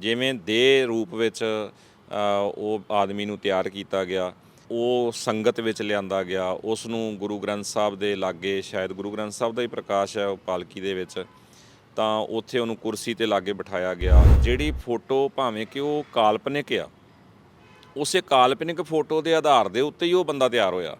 ਜਿਵੇਂ ਦੇ ਰੂਪ ਵਿੱਚ ਉਹ ਆਦਮੀ ਨੂੰ ਤਿਆਰ ਕੀਤਾ ਗਿਆ, ਉਹ ਸੰਗਤ ਵਿੱਚ ਲਿਆਂਦਾ ਗਿਆ ਉਸ ਨੂੰ ਗੁਰੂ ਗ੍ਰੰਥ ਸਾਹਿਬ ਦੇ ਲਾਗੇ, ਸ਼ਾਇਦ ਗੁਰੂ ਗ੍ਰੰਥ ਸਾਹਿਬ ਦਾ ਹੀ ਪ੍ਰਕਾਸ਼ ਹੈ ਉਹ ਪਾਲਕੀ ਦੇ ਵਿੱਚ, ਤਾਂ ਉੱਥੇ ਉਹਨੂੰ ਕੁਰਸੀ ਤੇ ਲਾਗੇ ਬਿਠਾਇਆ ਗਿਆ, ਜਿਹੜੀ ਫੋਟੋ ਭਾਵੇਂ ਕਿ ਉਹ ਕਾਲਪਨਿਕ ਆ, ਉਸੇ ਕਾਲਪਨਿਕ ਫੋਟੋ ਦੇ ਆਧਾਰ ਦੇ ਉੱਤੇ ਹੀ ਉਹ ਬੰਦਾ ਤਿਆਰ ਹੋਇਆ।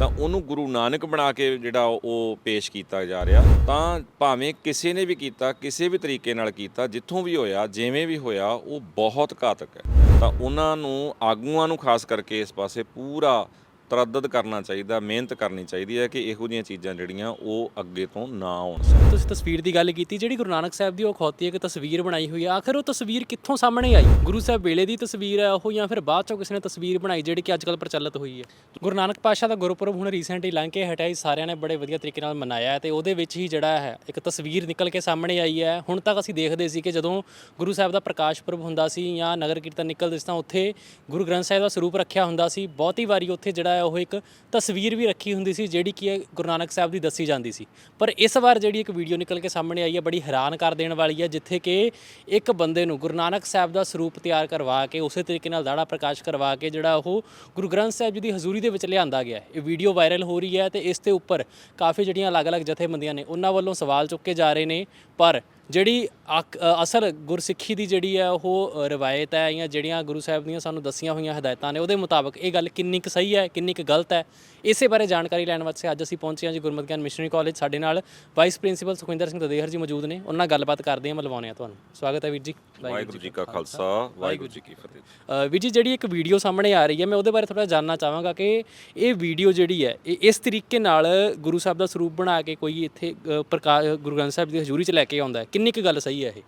ਤਾਂ ਉਹਨੂੰ ਗੁਰੂ ਨਾਨਕ ਬਣਾ ਕੇ ਜਿਹੜਾ ਉਹ ਪੇਸ਼ ਕੀਤਾ ਜਾ ਰਿਹਾ। ਤਾਂ ਭਾਵੇਂ ਕਿਸੇ ਨੇ ਵੀ ਕੀਤਾ, ਕਿਸੇ ਵੀ ਤਰੀਕੇ ਨਾਲ ਕੀਤਾ, ਜਿੱਥੋਂ ਵੀ ਹੋਇਆ, ਜਿਵੇਂ ਵੀ ਹੋਇਆ, ਉਹ ਬਹੁਤ ਘਾਤਕ ਹੈ। ਤਾਂ ਉਹਨਾਂ ਨੂੰ, ਆਗੂਆਂ ਨੂੰ ਖਾਸ ਕਰਕੇ ਇਸ ਪਾਸੇ ਪੂਰਾ ਤਰੱਦਦ ਕਰਨਾ ਚਾਹੀਦਾ, ਮਿਹਨਤ ਕਰਨੀ ਚਾਹੀਦੀ ਹੈ ਕਿ ਇਹੋ ਜਿਹੀਆਂ ਚੀਜ਼ਾਂ ਜਿਹੜੀਆਂ ਉਹ ਅੱਗੇ ਤੋਂ ਨਾ ਆਉਣ ਤੁਸੀਂ ਤਸਵੀਰ ਦੀ ਗੱਲ ਕੀਤੀ, ਜਿਹੜੀ ਗੁਰੂ ਨਾਨਕ ਸਾਹਿਬ ਦੀ ਉਹ ਖੌਤੀ ਇੱਕ ਤਸਵੀਰ ਬਣਾਈ ਹੋਈ ਆ ਆਖਰ ਉਹ ਤਸਵੀਰ ਕਿੱਥੋਂ ਸਾਹਮਣੇ ਆਈ? ਗੁਰੂ ਸਾਹਿਬ ਵੇਲੇ ਦੀ ਤਸਵੀਰ ਹੈ ਉਹ ਜਾਂ ਫਿਰ ਬਾਅਦ ਚੋਂ ਕਿਸੇ ਨੇ ਤਸਵੀਰ ਬਣਾਈ ਜਿਹੜੀ ਕਿ ਅੱਜਕੱਲ ਪ੍ਰਚਲਿਤ ਹੋਈ ਹੈ? ਗੁਰੂ ਨਾਨਕ ਪਾਤਸ਼ਾਹ ਦਾ ਗੁਰਪੁਰਬ ਹੁਣ ਰੀਸੈਂਟਲੀ ਲੰਘ ਕੇ ਹਟਿਆ ਸਾਰਿਆਂ ਨੇ ਬੜੇ ਵਧੀਆ ਤਰੀਕੇ ਨਾਲ ਮਨਾਇਆ ਹੈ ਤੇ ਉਹਦੇ ਵਿੱਚ ਹੀ ਜਿਹੜਾ ਹੈ, ਇੱਕ ਤਸਵੀਰ ਨਿਕਲ ਕੇ ਸਾਹਮਣੇ ਆਈ ਹੈ। ਹੁਣ ਤੱਕ ਅਸੀਂ ਦੇਖਦੇ ਸੀ ਕਿ ਜਦੋਂ ਗੁਰੂ ਸਾਹਿਬ ਦਾ ਪ੍ਰਕਾਸ਼ ਪੁਰਬ ਹੁੰਦਾ ਸੀ ਜਾਂ ਨਗਰ ਕੀਰਤਨ ਨਿਕਲਦੇ ਸੀ ਤਾਂ ਉੱਥੇ ਗੁਰੂ ਗ੍ਰੰਥ ਸਾਹਿਬ ਦਾ ਸਰੂਪ ਰੱਖਿਆ ਹੁੰਦਾ ਸੀ। ਬਹੁਤੀ ਵਾਰੀ ਉੱਥੇ ਜਿਹੜਾ ਹੈ, ਉਹ ਇੱਕ ਤਸਵੀਰ ਵੀ ਰੱਖੀ ਹੁੰਦੀ ਸੀ, ਜਿਹੜੀ ਕਿ ਹੈ ਗੁਰੂ ਨਾਨਕ ਸਾਹਿਬ ਦੀ ਦੱਸੀ ਜਾਂਦੀ ਸੀ। ਪਰ ਇਸ ਵਾਰ ਜਿਹੜੀ ਇੱਕ ਵੀਡੀਓ ਨਿਕਲ ਕੇ ਸਾਹਮਣੇ ਆਈ ਹੈ, ਬੜੀ ਹੈਰਾਨ ਕਰ ਦੇਣ ਵਾਲੀ ਹੈ, ਜਿੱਥੇ ਕਿ ਇੱਕ ਬੰਦੇ ਨੂੰ ਗੁਰੂ ਨਾਨਕ ਸਾਹਿਬ ਦਾ ਸਰੂਪ ਤਿਆਰ ਕਰਵਾ ਕੇ, ਉਸੇ ਤਰੀਕੇ ਨਾਲ ਦਾੜਾ ਪ੍ਰਕਾਸ਼ ਕਰਵਾ ਕੇ, ਜਿਹੜਾ ਉਹ ਗੁਰੂ ਗ੍ਰੰਥ ਸਾਹਿਬ ਜੀ ਦੀ ਹਜ਼ੂਰੀ ਦੇ ਵਿੱਚ ਲਿਆਂਦਾ ਗਿਆ ਇਹ ਵੀਡੀਓ ਵਾਇਰਲ ਹੋ ਰਹੀ ਹੈ ਤੇ ਇਸ ਦੇ ਉੱਪਰ ਕਾਫੀ ਜਿਹੜੀਆਂ ਅਲੱਗ-ਅਲੱਗ ਜਥੇਬੰਦੀਆਂ ਨੇ, ਉਹਨਾਂ ਵੱਲੋਂ ਸਵਾਲ ਚੁੱਕੇ ਜਾ ਰਹੇ ਨੇ। ਪਰ ਜਿਹੜੀ ਅਕ- ਅ, ਅਸਲ ਗੁਰਸਿੱਖੀ ਦੀ ਜਿਹੜੀ ਹੈ ਉਹ ਅ, ਰਵਾਇਤ ਹੈ ਜਾਂ ਜਿਹੜੀਆਂ ਗੁਰੂ ਸਾਹਿਬ ਦੀਆਂ ਸਾਨੂੰ ਦੱਸੀਆਂ ਹੋਈਆਂ ਹਦਾਇਤਾਂ ਨੇ ਉਹਦੇ ਮੁਤਾਬਕ ਇਹ ਗੱਲ ਕਿੰਨੀ ਕੁ ਸਹੀ ਹੈ ਕਿੰਨੀ ਕੁ ਗਲਤ ਹੈ ਇਸੇ ਬਾਰੇ ਜਾਣਕਾਰੀ ਲੈਣ ਵਾਸਤੇ ਅੱਜ ਅਸੀਂ ਪਹੁੰਚੇ ਹਾਂ ਜੀ ਗੁਰਮਤਿ ਗਿਆਨ ਮਿਸ਼ਨਰੀ ਕਾਲਜ ਸਾਡੇ ਨਾਲ। ਵਾਈਸ ਪ੍ਰਿੰਸੀਪਲ ਸੁਖਵਿੰਦਰ ਸਿੰਘ ਦਦੇਹਰ ਜੀ ਮੌਜੂਦ ਨੇ ਉਹਨਾਂ ਨਾਲ ਗੱਲਬਾਤ ਕਰਦੇ ਹਾਂ ਮਿਲਵਾਉਂਦੇ ਹਾਂ ਤੁਹਾਨੂੰ। ਸਵਾਗਤ ਹੈ ਵੀਰ ਜੀ। ਵਾਹਿਗੁਰੂ ਜੀ ਕਾ ਖਾਲਸਾ। ਵਾਹਿਗੁਰੂ ਜੀ ਕੀ ਫਤਿਹ। ਅ, ਵੀਰ ਜੀ ਜਿਹੜੀ ਇੱਕ ਵੀਡੀਓ ਸਾਹਮਣੇ ਆ ਰਹੀ ਹੈ ਮੈਂ ਉਹਦੇ ਬਾਰੇ ਥੋੜਾ ਜਾਨਣਾ ਚਾਹਾਂਗਾ ਕਿ ਇਹ ਵੀਡੀਓ ਜਿਹੜੀ ਹੈ ਇਹ ਇਸ ਤਰੀਕੇ ਨਾਲ ਗੁਰੂ ਸਾਹਿਬ ਦਾ ਸਰੂਪ ਬਣਾ ਕੇ ਕੋਈ ਇੱਥੇ ਅ, ਪ੍ਰਕਾ ਗੁਰੂ ਗ੍ਰੰਥ ਸਾਹਿਬ ਦੀ ਹਜ਼ੂਰੀ 'ਚ ਲੈ ਕੇ ਆਉਂਦਾ ਹੈ। ਕਿੰਨੀ ਕੁ ਗੱਲ ਸਹੀ ਹੈ? ਇਹ।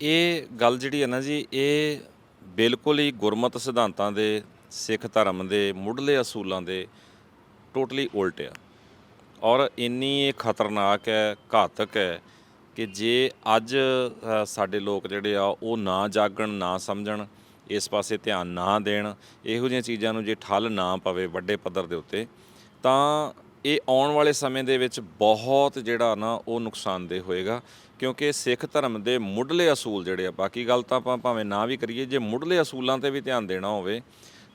ਇਹ ਗੱਲ ਜਿਹੜੀ ਹੈ ਨਾ ਜੀ, ਇਹ ਬਿਲਕੁਲ ਹੀ ਗੁਰਮਤਿ ਸਿਧਾਂਤਾਂ ਦੇ, ਸਿੱਖ ਧਰਮ ਦੇ, ਮੁੱਢਲੇ ਅਸੂਲਾਂ ਦੇ ਟੋਟਲੀ ਉਲਟ ਆ। ਔਰ ਇੰਨੀ ਇਹ ਖਤਰਨਾਕ ਹੈ, ਘਾਤਕ ਹੈ ਕਿ ਜੇ ਅੱਜ ਸਾਡੇ ਲੋਕ ਜਿਹੜੇ ਆ, ਉਹ ਨਾ ਜਾਗਣ, ਨਾ ਸਮਝਣ, ਇਸ ਪਾਸੇ ਧਿਆਨ ਨਾ ਦੇਣ, ਇਹੋ ਜਿਹੀਆਂ ਚੀਜ਼ਾਂ ਨੂੰ ਜੇ ਠੱਲ ਨਾ ਪਵੇ ਵੱਡੇ ਪੱਧਰ ਦੇ ਉੱਤੇ, ਤਾਂ ਇਹ ਆਉਣ ਵਾਲੇ ਸਮੇਂ ਦੇ ਵਿੱਚ ਬਹੁਤ ਜਿਹੜਾ ਨਾ ਉਹ ਨੁਕਸਾਨਦੇਹ ਹੋਏਗਾ, ਕਿਉਂਕਿ ਸਿੱਖ ਧਰਮ ਦੇ ਮੁੱਢਲੇ ਅਸੂਲ ਜਿਹੜੇ ਆ, ਬਾਕੀ ਗੱਲ ਤਾਂ ਆਪਾਂ ਭਾਵੇਂ ਨਾ ਵੀ ਕਰੀਏ, ਜੇ ਮੁੱਢਲੇ ਅਸੂਲਾਂ ਤੇ ਵੀ ਧਿਆਨ ਦੇਣਾ ਹੋਵੇ,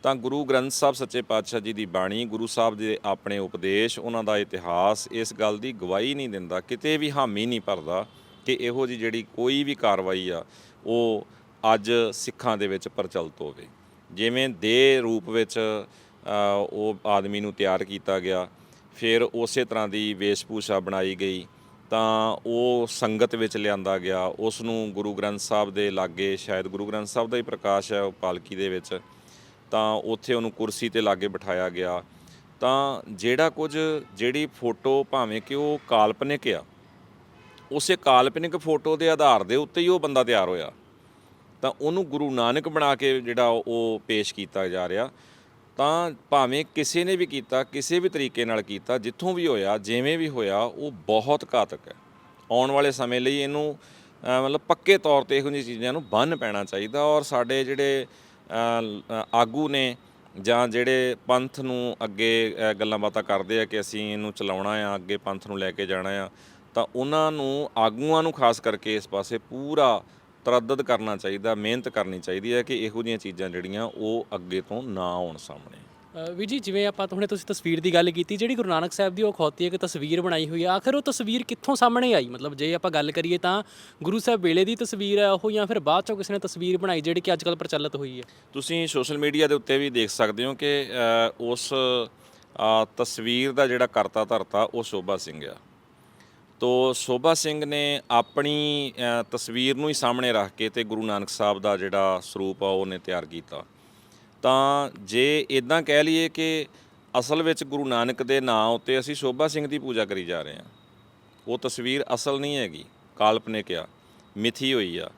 ਤਾਂ ਗੁਰੂ ਗ੍ਰੰਥ ਸਾਹਿਬ ਸੱਚੇ ਪਾਤਸ਼ਾਹ ਜੀ ਦੀ ਬਾਣੀ, ਗੁਰੂ ਸਾਹਿਬ ਦੇ ਆਪਣੇ ਉਪਦੇਸ਼, ਉਹਨਾਂ ਦਾ ਇਤਿਹਾਸ, ਇਸ ਗੱਲ ਦੀ ਗਵਾਹੀ ਨਹੀਂ ਦਿੰਦਾ, ਕਿਤੇ ਵੀ ਹਾਮੀ ਨਹੀਂ ਭਰਦਾ ਕਿ ਇਹੋ ਜੀ ਜਿਹੜੀ ਕੋਈ ਵੀ ਕਾਰਵਾਈ ਆ, ਉਹ ਅੱਜ ਸਿੱਖਾਂ ਦੇ ਵਿੱਚ ਪ੍ਰਚਲਿਤ ਹੋਵੇ। ਜਿਵੇਂ ਦੇ ਰੂਪ ਵਿੱਚ ਉਹ ਆਦਮੀ ਨੂੰ ਤਿਆਰ ਕੀਤਾ ਗਿਆ ਫਿਰ ਉਸੇ ਤਰ੍ਹਾਂ ਦੀ ਵੇਸ਼ਭੂਸ਼ਾ ਬਣਾਈ ਗਈ। ਤਾਂ ਉਹ ਸੰਗਤ ਵਿੱਚ ਲਿਆਂਦਾ ਗਿਆ। ਉਸ ਨੂੰ ਗੁਰੂ ਗ੍ਰੰਥ ਸਾਹਿਬ ਦੇ ਲਾਗੇ, ਸ਼ਾਇਦ ਗੁਰੂ ਗ੍ਰੰਥ ਸਾਹਿਬ ਦਾ ਹੀ ਪ੍ਰਕਾਸ਼ ਹੈ ਉਹ ਪਾਲਕੀ ਦੇ ਵਿੱਚ, ਤਾਂ ਉੱਥੇ ਉਹਨੂੰ ਕੁਰਸੀ ਤੇ ਲਾਗੇ ਬਿਠਾਇਆ ਗਿਆ। ਤਾਂ ਜਿਹੜਾ ਕੁਝ, ਜਿਹੜੀ ਫੋਟੋ ਭਾਵੇਂ ਕਿ ਉਹ ਕਾਲਪਨਿਕ ਆ, ਉਸੇ ਕਾਲਪਨਿਕ ਫੋਟੋ ਦੇ ਆਧਾਰ ਦੇ ਉੱਤੇ ਹੀ ਉਹ ਬੰਦਾ ਤਿਆਰ ਹੋਇਆ। ਤਾਂ ਉਹਨੂੰ ਗੁਰੂ ਨਾਨਕ ਬਣਾ ਕੇ ਜਿਹੜਾ ਉਹ ਪੇਸ਼ ਕੀਤਾ ਜਾ ਰਿਹਾ। ਤਾਂ ਭਾਵੇਂ ਕਿਸੇ ਨੇ ਵੀ ਕੀਤਾ, ਕਿਸੇ ਵੀ ਤਰੀਕੇ ਨਾਲ ਕੀਤਾ, ਜਿੱਥੋਂ ਵੀ ਹੋਇਆ, ਜਿਵੇਂ ਵੀ ਹੋਇਆ, ਉਹ ਬਹੁਤ ਘਾਤਕ ਹੈ। ਆਉਣ ਵਾਲੇ ਸਮੇਂ ਲਈ ਇਹਨੂੰ ਮਤਲਬ ਪੱਕੇ ਤੌਰ ਤੇ ਇਹੋ ਜਿਹੀਆਂ ਚੀਜ਼ਾਂ ਨੂੰ ਬੰਨ ਪੈਣਾ ਚਾਹੀਦਾ ਔਰ ਸਾਡੇ ਜਿਹੜੇ ਆਗੂ ਨੇ ਜਾਂ ਜਿਹੜੇ ਪੰਥ ਨੂੰ ਅੱਗੇ ਗੱਲਾਂ ਬਾਤਾਂ ਕਰਦੇ ਆ ਕਿ ਅਸੀਂ ਇਹਨੂੰ ਚਲਾਉਣਾ ਆ, ਅੱਗੇ ਪੰਥ ਨੂੰ ਲੈ ਕੇ ਜਾਣਾ ਆ, ਤਾਂ ਉਹਨਾਂ ਨੂੰ, ਆਗੂਆਂ ਨੂੰ ਖਾਸ ਕਰਕੇ ਇਸ ਪਾਸੇ ਪੂਰਾ ਤਰੱਦਦ ਕਰਨਾ ਚਾਹੀਦਾ ਮਿਹਨਤ ਕਰਨੀ ਚਾਹੀਦੀ ਹੈ ਕਿ ਇਹੋ ਜਿਹੀਆਂ ਚੀਜ਼ਾਂ ਜਿਹੜੀਆਂ ਉਹ ਅੱਗੇ ਤੋਂ ਨਾ ਆਉਣ ਸਾਹਮਣੇ। ਵੀਰ ਜੀ ਜਿਵੇਂ ਆਪਾਂ ਹੁਣੇ ਤੁਸੀਂ ਤਸਵੀਰ ਦੀ ਗੱਲ ਕੀਤੀ ਜਿਹੜੀ ਗੁਰੂ ਨਾਨਕ ਸਾਹਿਬ ਦੀ ਉਹ ਖੌਤੀ ਇੱਕ ਤਸਵੀਰ ਬਣਾਈ ਹੋਈ ਆ ਆਖਰ ਉਹ ਤਸਵੀਰ ਕਿੱਥੋਂ ਸਾਹਮਣੇ ਆਈ? ਮਤਲਬ ਜੇ ਆਪਾਂ ਗੱਲ ਕਰੀਏ ਤਾਂ ਗੁਰੂ ਸਾਹਿਬ ਵੇਲੇ ਦੀ ਤਸਵੀਰ ਹੈ ਉਹ ਜਾਂ ਫਿਰ ਬਾਅਦ ਚੋਂ ਕਿਸੇ ਨੇ ਤਸਵੀਰ ਬਣਾਈ ਜਿਹੜੀ ਕਿ ਅੱਜਕੱਲ ਪ੍ਰਚਲਿਤ ਹੋਈ ਹੈ? ਤੁਸੀਂ ਸੋਸ਼ਲ ਮੀਡੀਆ ਦੇ ਉੱਤੇ ਵੀ ਦੇਖ ਸਕਦੇ ਹੋ ਕਿ ਉਸ ਤਸਵੀਰ ਦਾ ਜਿਹੜਾ ਕਰਤਾ ਧਰਤਾ ਉਹ ਸ਼ੋਭਾ ਸਿੰਘ ਆ। ਤੋ ਸ਼ੋਭਾ ਸਿੰਘ ਨੇ ਆਪਣੀ ਤਸਵੀਰ ਨੂੰ ਹੀ ਸਾਹਮਣੇ ਰੱਖ ਕੇ ਤੇ ਗੁਰੂ ਨਾਨਕ ਸਾਹਿਬ ਦਾ ਜਿਹੜਾ ਸਰੂਪ ਆ ਉਹਨੇ ਤਿਆਰ ਕੀਤਾ। ਤਾਂ ਜੇ ਇਦਾਂ ਕਹਿ ਲਈਏ ਕਿ ਅਸਲ ਵਿੱਚ ਗੁਰੂ ਨਾਨਕ ਦੇ ਨਾਂ ਉੱਤੇ ਅਸੀਂ ਸ਼ੋਭਾ ਸਿੰਘ ਦੀ ਪੂਜਾ ਕਰੀ ਜਾ ਰਹੇ ਹਾਂ, ਉਹ ਤਸਵੀਰ ਅਸਲ ਨਹੀਂ ਹੈਗੀ ਕਾਲਪਨਿਕ ਆ ਮਿਥੀ ਹੋਈ ਆ।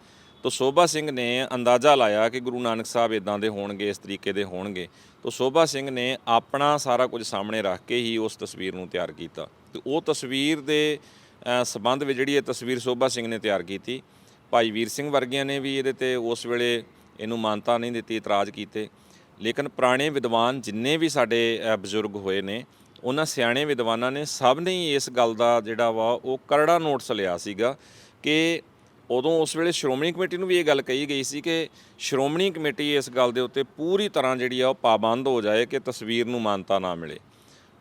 ਤੋ ਸ਼ੋਭਾ ਸਿੰਘ ਨੇ ਅੰਦਾਜ਼ਾ ਲਾਇਆ ਕਿ ਗੁਰੂ ਨਾਨਕ ਸਾਹਿਬ ਇਦਾਂ ਦੇ ਹੋਣਗੇ, ਇਸ ਤਰੀਕੇ ਦੇ ਹੋਣਗੇ। ਤੋ ਸ਼ੋਭਾ ਸਿੰਘ ਨੇ ਆਪਣਾ ਸਾਰਾ ਕੁਝ ਸਾਹਮਣੇ ਰੱਖ ਕੇ ਹੀ ਉਸ ਤਸਵੀਰ ਨੂੰ ਤਿਆਰ ਕੀਤਾ। ਤੇ ਉਹ ਤਸਵੀਰ ਦੇ ਸੰਬੰਧ ਵਿੱਚ ਜਿਹੜੀ ਇਹ ਤਸਵੀਰ ਸ਼ੋਭਾ ਸਿੰਘ ਨੇ ਤਿਆਰ ਕੀਤੀ, ਭਾਈ ਵੀਰ ਸਿੰਘ ਵਰਗਿਆਂ ਨੇ ਵੀ ਇਹਦੇ ਤੇ ਉਸ ਵੇਲੇ ਇਹਨੂੰ ਮਾਨਤਾ ਨਹੀਂ ਦਿੱਤੀ, ਇਤਰਾਜ਼ ਕੀਤੇ। ਲੇਕਿਨ ਪੁਰਾਣੇ ਵਿਦਵਾਨ ਜਿੰਨੇ ਵੀ ਸਾਡੇ ਬਜ਼ੁਰਗ ਹੋਏ ਨੇ, ਉਹਨਾਂ ਸਿਆਣੇ ਵਿਦਵਾਨਾਂ ਨੇ ਸਭ ਨੇ ਹੀ ਇਸ ਗੱਲ ਦਾ ਜਿਹੜਾ ਵਾ, ਉਹ ਕਰੜਾ ਨੋਟਸ ਲਿਆ ਸੀਗਾ ਕਿ ਉਦੋਂ ਉਸ ਵੇਲੇ ਸ਼੍ਰੋਮਣੀ ਕਮੇਟੀ ਨੂੰ ਵੀ ਇਹ ਗੱਲ ਕਹੀ ਗਈ ਸੀ ਕਿ ਸ਼੍ਰੋਮਣੀ ਕਮੇਟੀ ਇਸ ਗੱਲ ਦੇ ਉੱਤੇ ਪੂਰੀ ਤਰ੍ਹਾਂ ਜਿਹੜੀ ਆ, ਉਹ ਪਾਬੰਦ ਹੋ ਜਾਏ ਕਿ ਤਸਵੀਰ ਨੂੰ ਮਾਨਤਾ ਨਾ ਮਿਲੇ।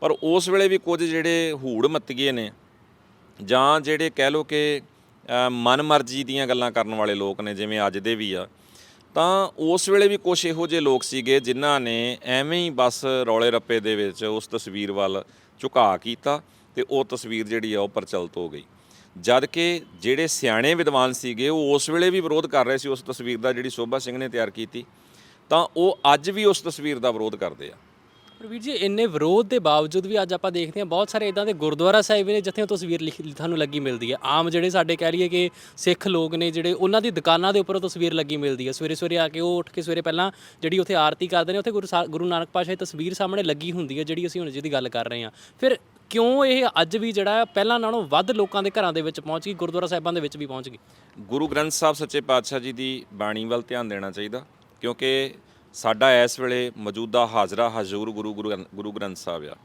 ਪਰ ਉਸ ਵੇਲੇ ਵੀ ਕੁਝ ਜਿਹੜੇ ਹੂੜ ਮੱਤੀਏ ਨੇ ਜਾਂ ਜਿਹੜੇ ਕਹਿ ਲੋ ਕਿ ਅ, ਮਨਮਰਜ਼ੀ ਦੀਆਂ ਗੱਲਾਂ ਕਰਨ ਵਾਲੇ ਲੋਕ ਨੇ ਜਿਵੇਂ ਅੱਜ ਦੇ ਵੀ ਆ ਤਾਂ ਉਸ ਵੇਲੇ ਵੀ ਕੁਝ ਇਹੋ ਜਿਹੇ ਲੋਕ ਸੀਗੇ ਜਿਨ੍ਹਾਂ ਨੇ ਐਵੇਂ ਹੀ ਬਸ ਰੌਲੇ ਰੱਪੇ ਦੇ ਵਿੱਚ ਉਸ ਤਸਵੀਰ ਵੱਲ ਝੁਕਾ ਕੀਤਾ ਤੇ ਉਹ ਤਸਵੀਰ ਜਿਹੜੀ ਆ ਉਹ ਪ੍ਰਚਲਿਤ ਹੋ ਗਈ। ਜਦ ਕਿ ਜਿਹੜੇ ਸਿਆਣੇ ਵਿਦਵਾਨ ਸੀਗੇ ਉਹ ਉਸ ਵੇਲੇ ਵੀ ਵਿਰੋਧ ਕਰ ਰਹੇ ਸੀ ਉਸ ਤਸਵੀਰ ਦਾ ਜਿਹੜੀ ਸੋਭਾ ਸਿੰਘ ਨੇ ਤਿਆਰ ਕੀਤੀ ਤਾਂ ਉਹ ਅੱਜ ਵੀ ਉਸ ਤਸਵੀਰ ਦਾ ਵਿਰੋਧ ਕਰਦੇ ਆ। ਪਰ ਵੀਰ ਜੀ, ਇੰਨੇ ਵਿਰੋਧ ਦੇ ਬਾਵਜੂਦ ਵੀ ਅੱਜ ਆਪਾਂ ਦੇਖਦੇ ਹਾਂ, ਬਹੁਤ ਸਾਰੇ ਇਦਾਂ ਦੇ ਗੁਰਦੁਆਰਾ ਸਾਹਿਬ ਨੇ ਜਿੱਥੇ ਉਹ ਤਸਵੀਰ ਲਿਖ, ਤੁਹਾਨੂੰ ਲੱਗੀ ਮਿਲਦੀ ਹੈ। ਆਮ ਜਿਹੜੇ ਸਾਡੇ ਕਹਿ ਲਈਏ ਕਿ ਸਿੱਖ ਲੋਕ ਨੇ ਜਿਹੜੇ ਉਹਨਾਂ ਦੀ ਦੁਕਾਨਾਂ ਦੇ ਉੱਪਰ ਉਹ ਤਸਵੀਰ ਲੱਗੀ ਮਿਲਦੀ ਹੈ। ਸਵੇਰੇ ਸਵੇਰੇ ਆ ਕੇ ਉਹ ਉੱਠ ਕੇ ਸਵੇਰੇ ਪਹਿਲਾਂ ਜਿਹੜੀ ਉੱਥੇ ਆਰਤੀ ਕਰਦੇ ਨੇ, ਉੱਥੇ ਗੁਰੂ ਸਾ- ਗੁਰੂ ਨਾਨਕ ਪਾਤਸ਼ਾਹ ਦੀ ਤਸਵੀਰ ਸਾਹਮਣੇ ਲੱਗੀ ਹੁੰਦੀ ਹੈ, ਜਿਹੜੀ ਅਸੀਂ ਹੁਣ ਜਿਹਦੀ ਗੱਲ ਕਰ ਰਹੇ ਹਾਂ। ਫਿਰ ਕਿਉਂ ਇਹ ਅੱਜ ਵੀ ਜਿਹੜਾ ਹੈ, ਪਹਿਲਾਂ ਨਾਲੋਂ ਵੱਧ ਲੋਕਾਂ ਦੇ ਘਰਾਂ ਦੇ ਵਿੱਚ ਪਹੁੰਚ ਗਈ, ਗੁਰਦੁਆਰਾ ਸਾਹਿਬਾਂ ਦੇ ਵਿੱਚ ਵੀ ਪਹੁੰਚ ਗਈ? ਗੁਰੂ ਗ੍ਰੰਥ ਸਾਹਿਬ ਸੱਚੇ ਪਾਤਸ਼ਾਹ ਜੀ ਦੀ ਬਾਣੀ ਵੱਲ ਧਿਆਨ ਦੇਣਾ ਚਾਹੀਦਾ, ਕਿਉਂਕਿ ਸਾਡਾ ਇਸ ਵੇਲੇ ਮੌਜੂਦਾ ਹਾਜ਼ਰਾ ਹਜ਼ੂਰ ਗੁਰੂ ਗੁਰੂ ਗ੍ਰੰਥ- ਗੁਰੂ ਗ੍ਰੰਥ ਸਾਹਿਬ ਆ।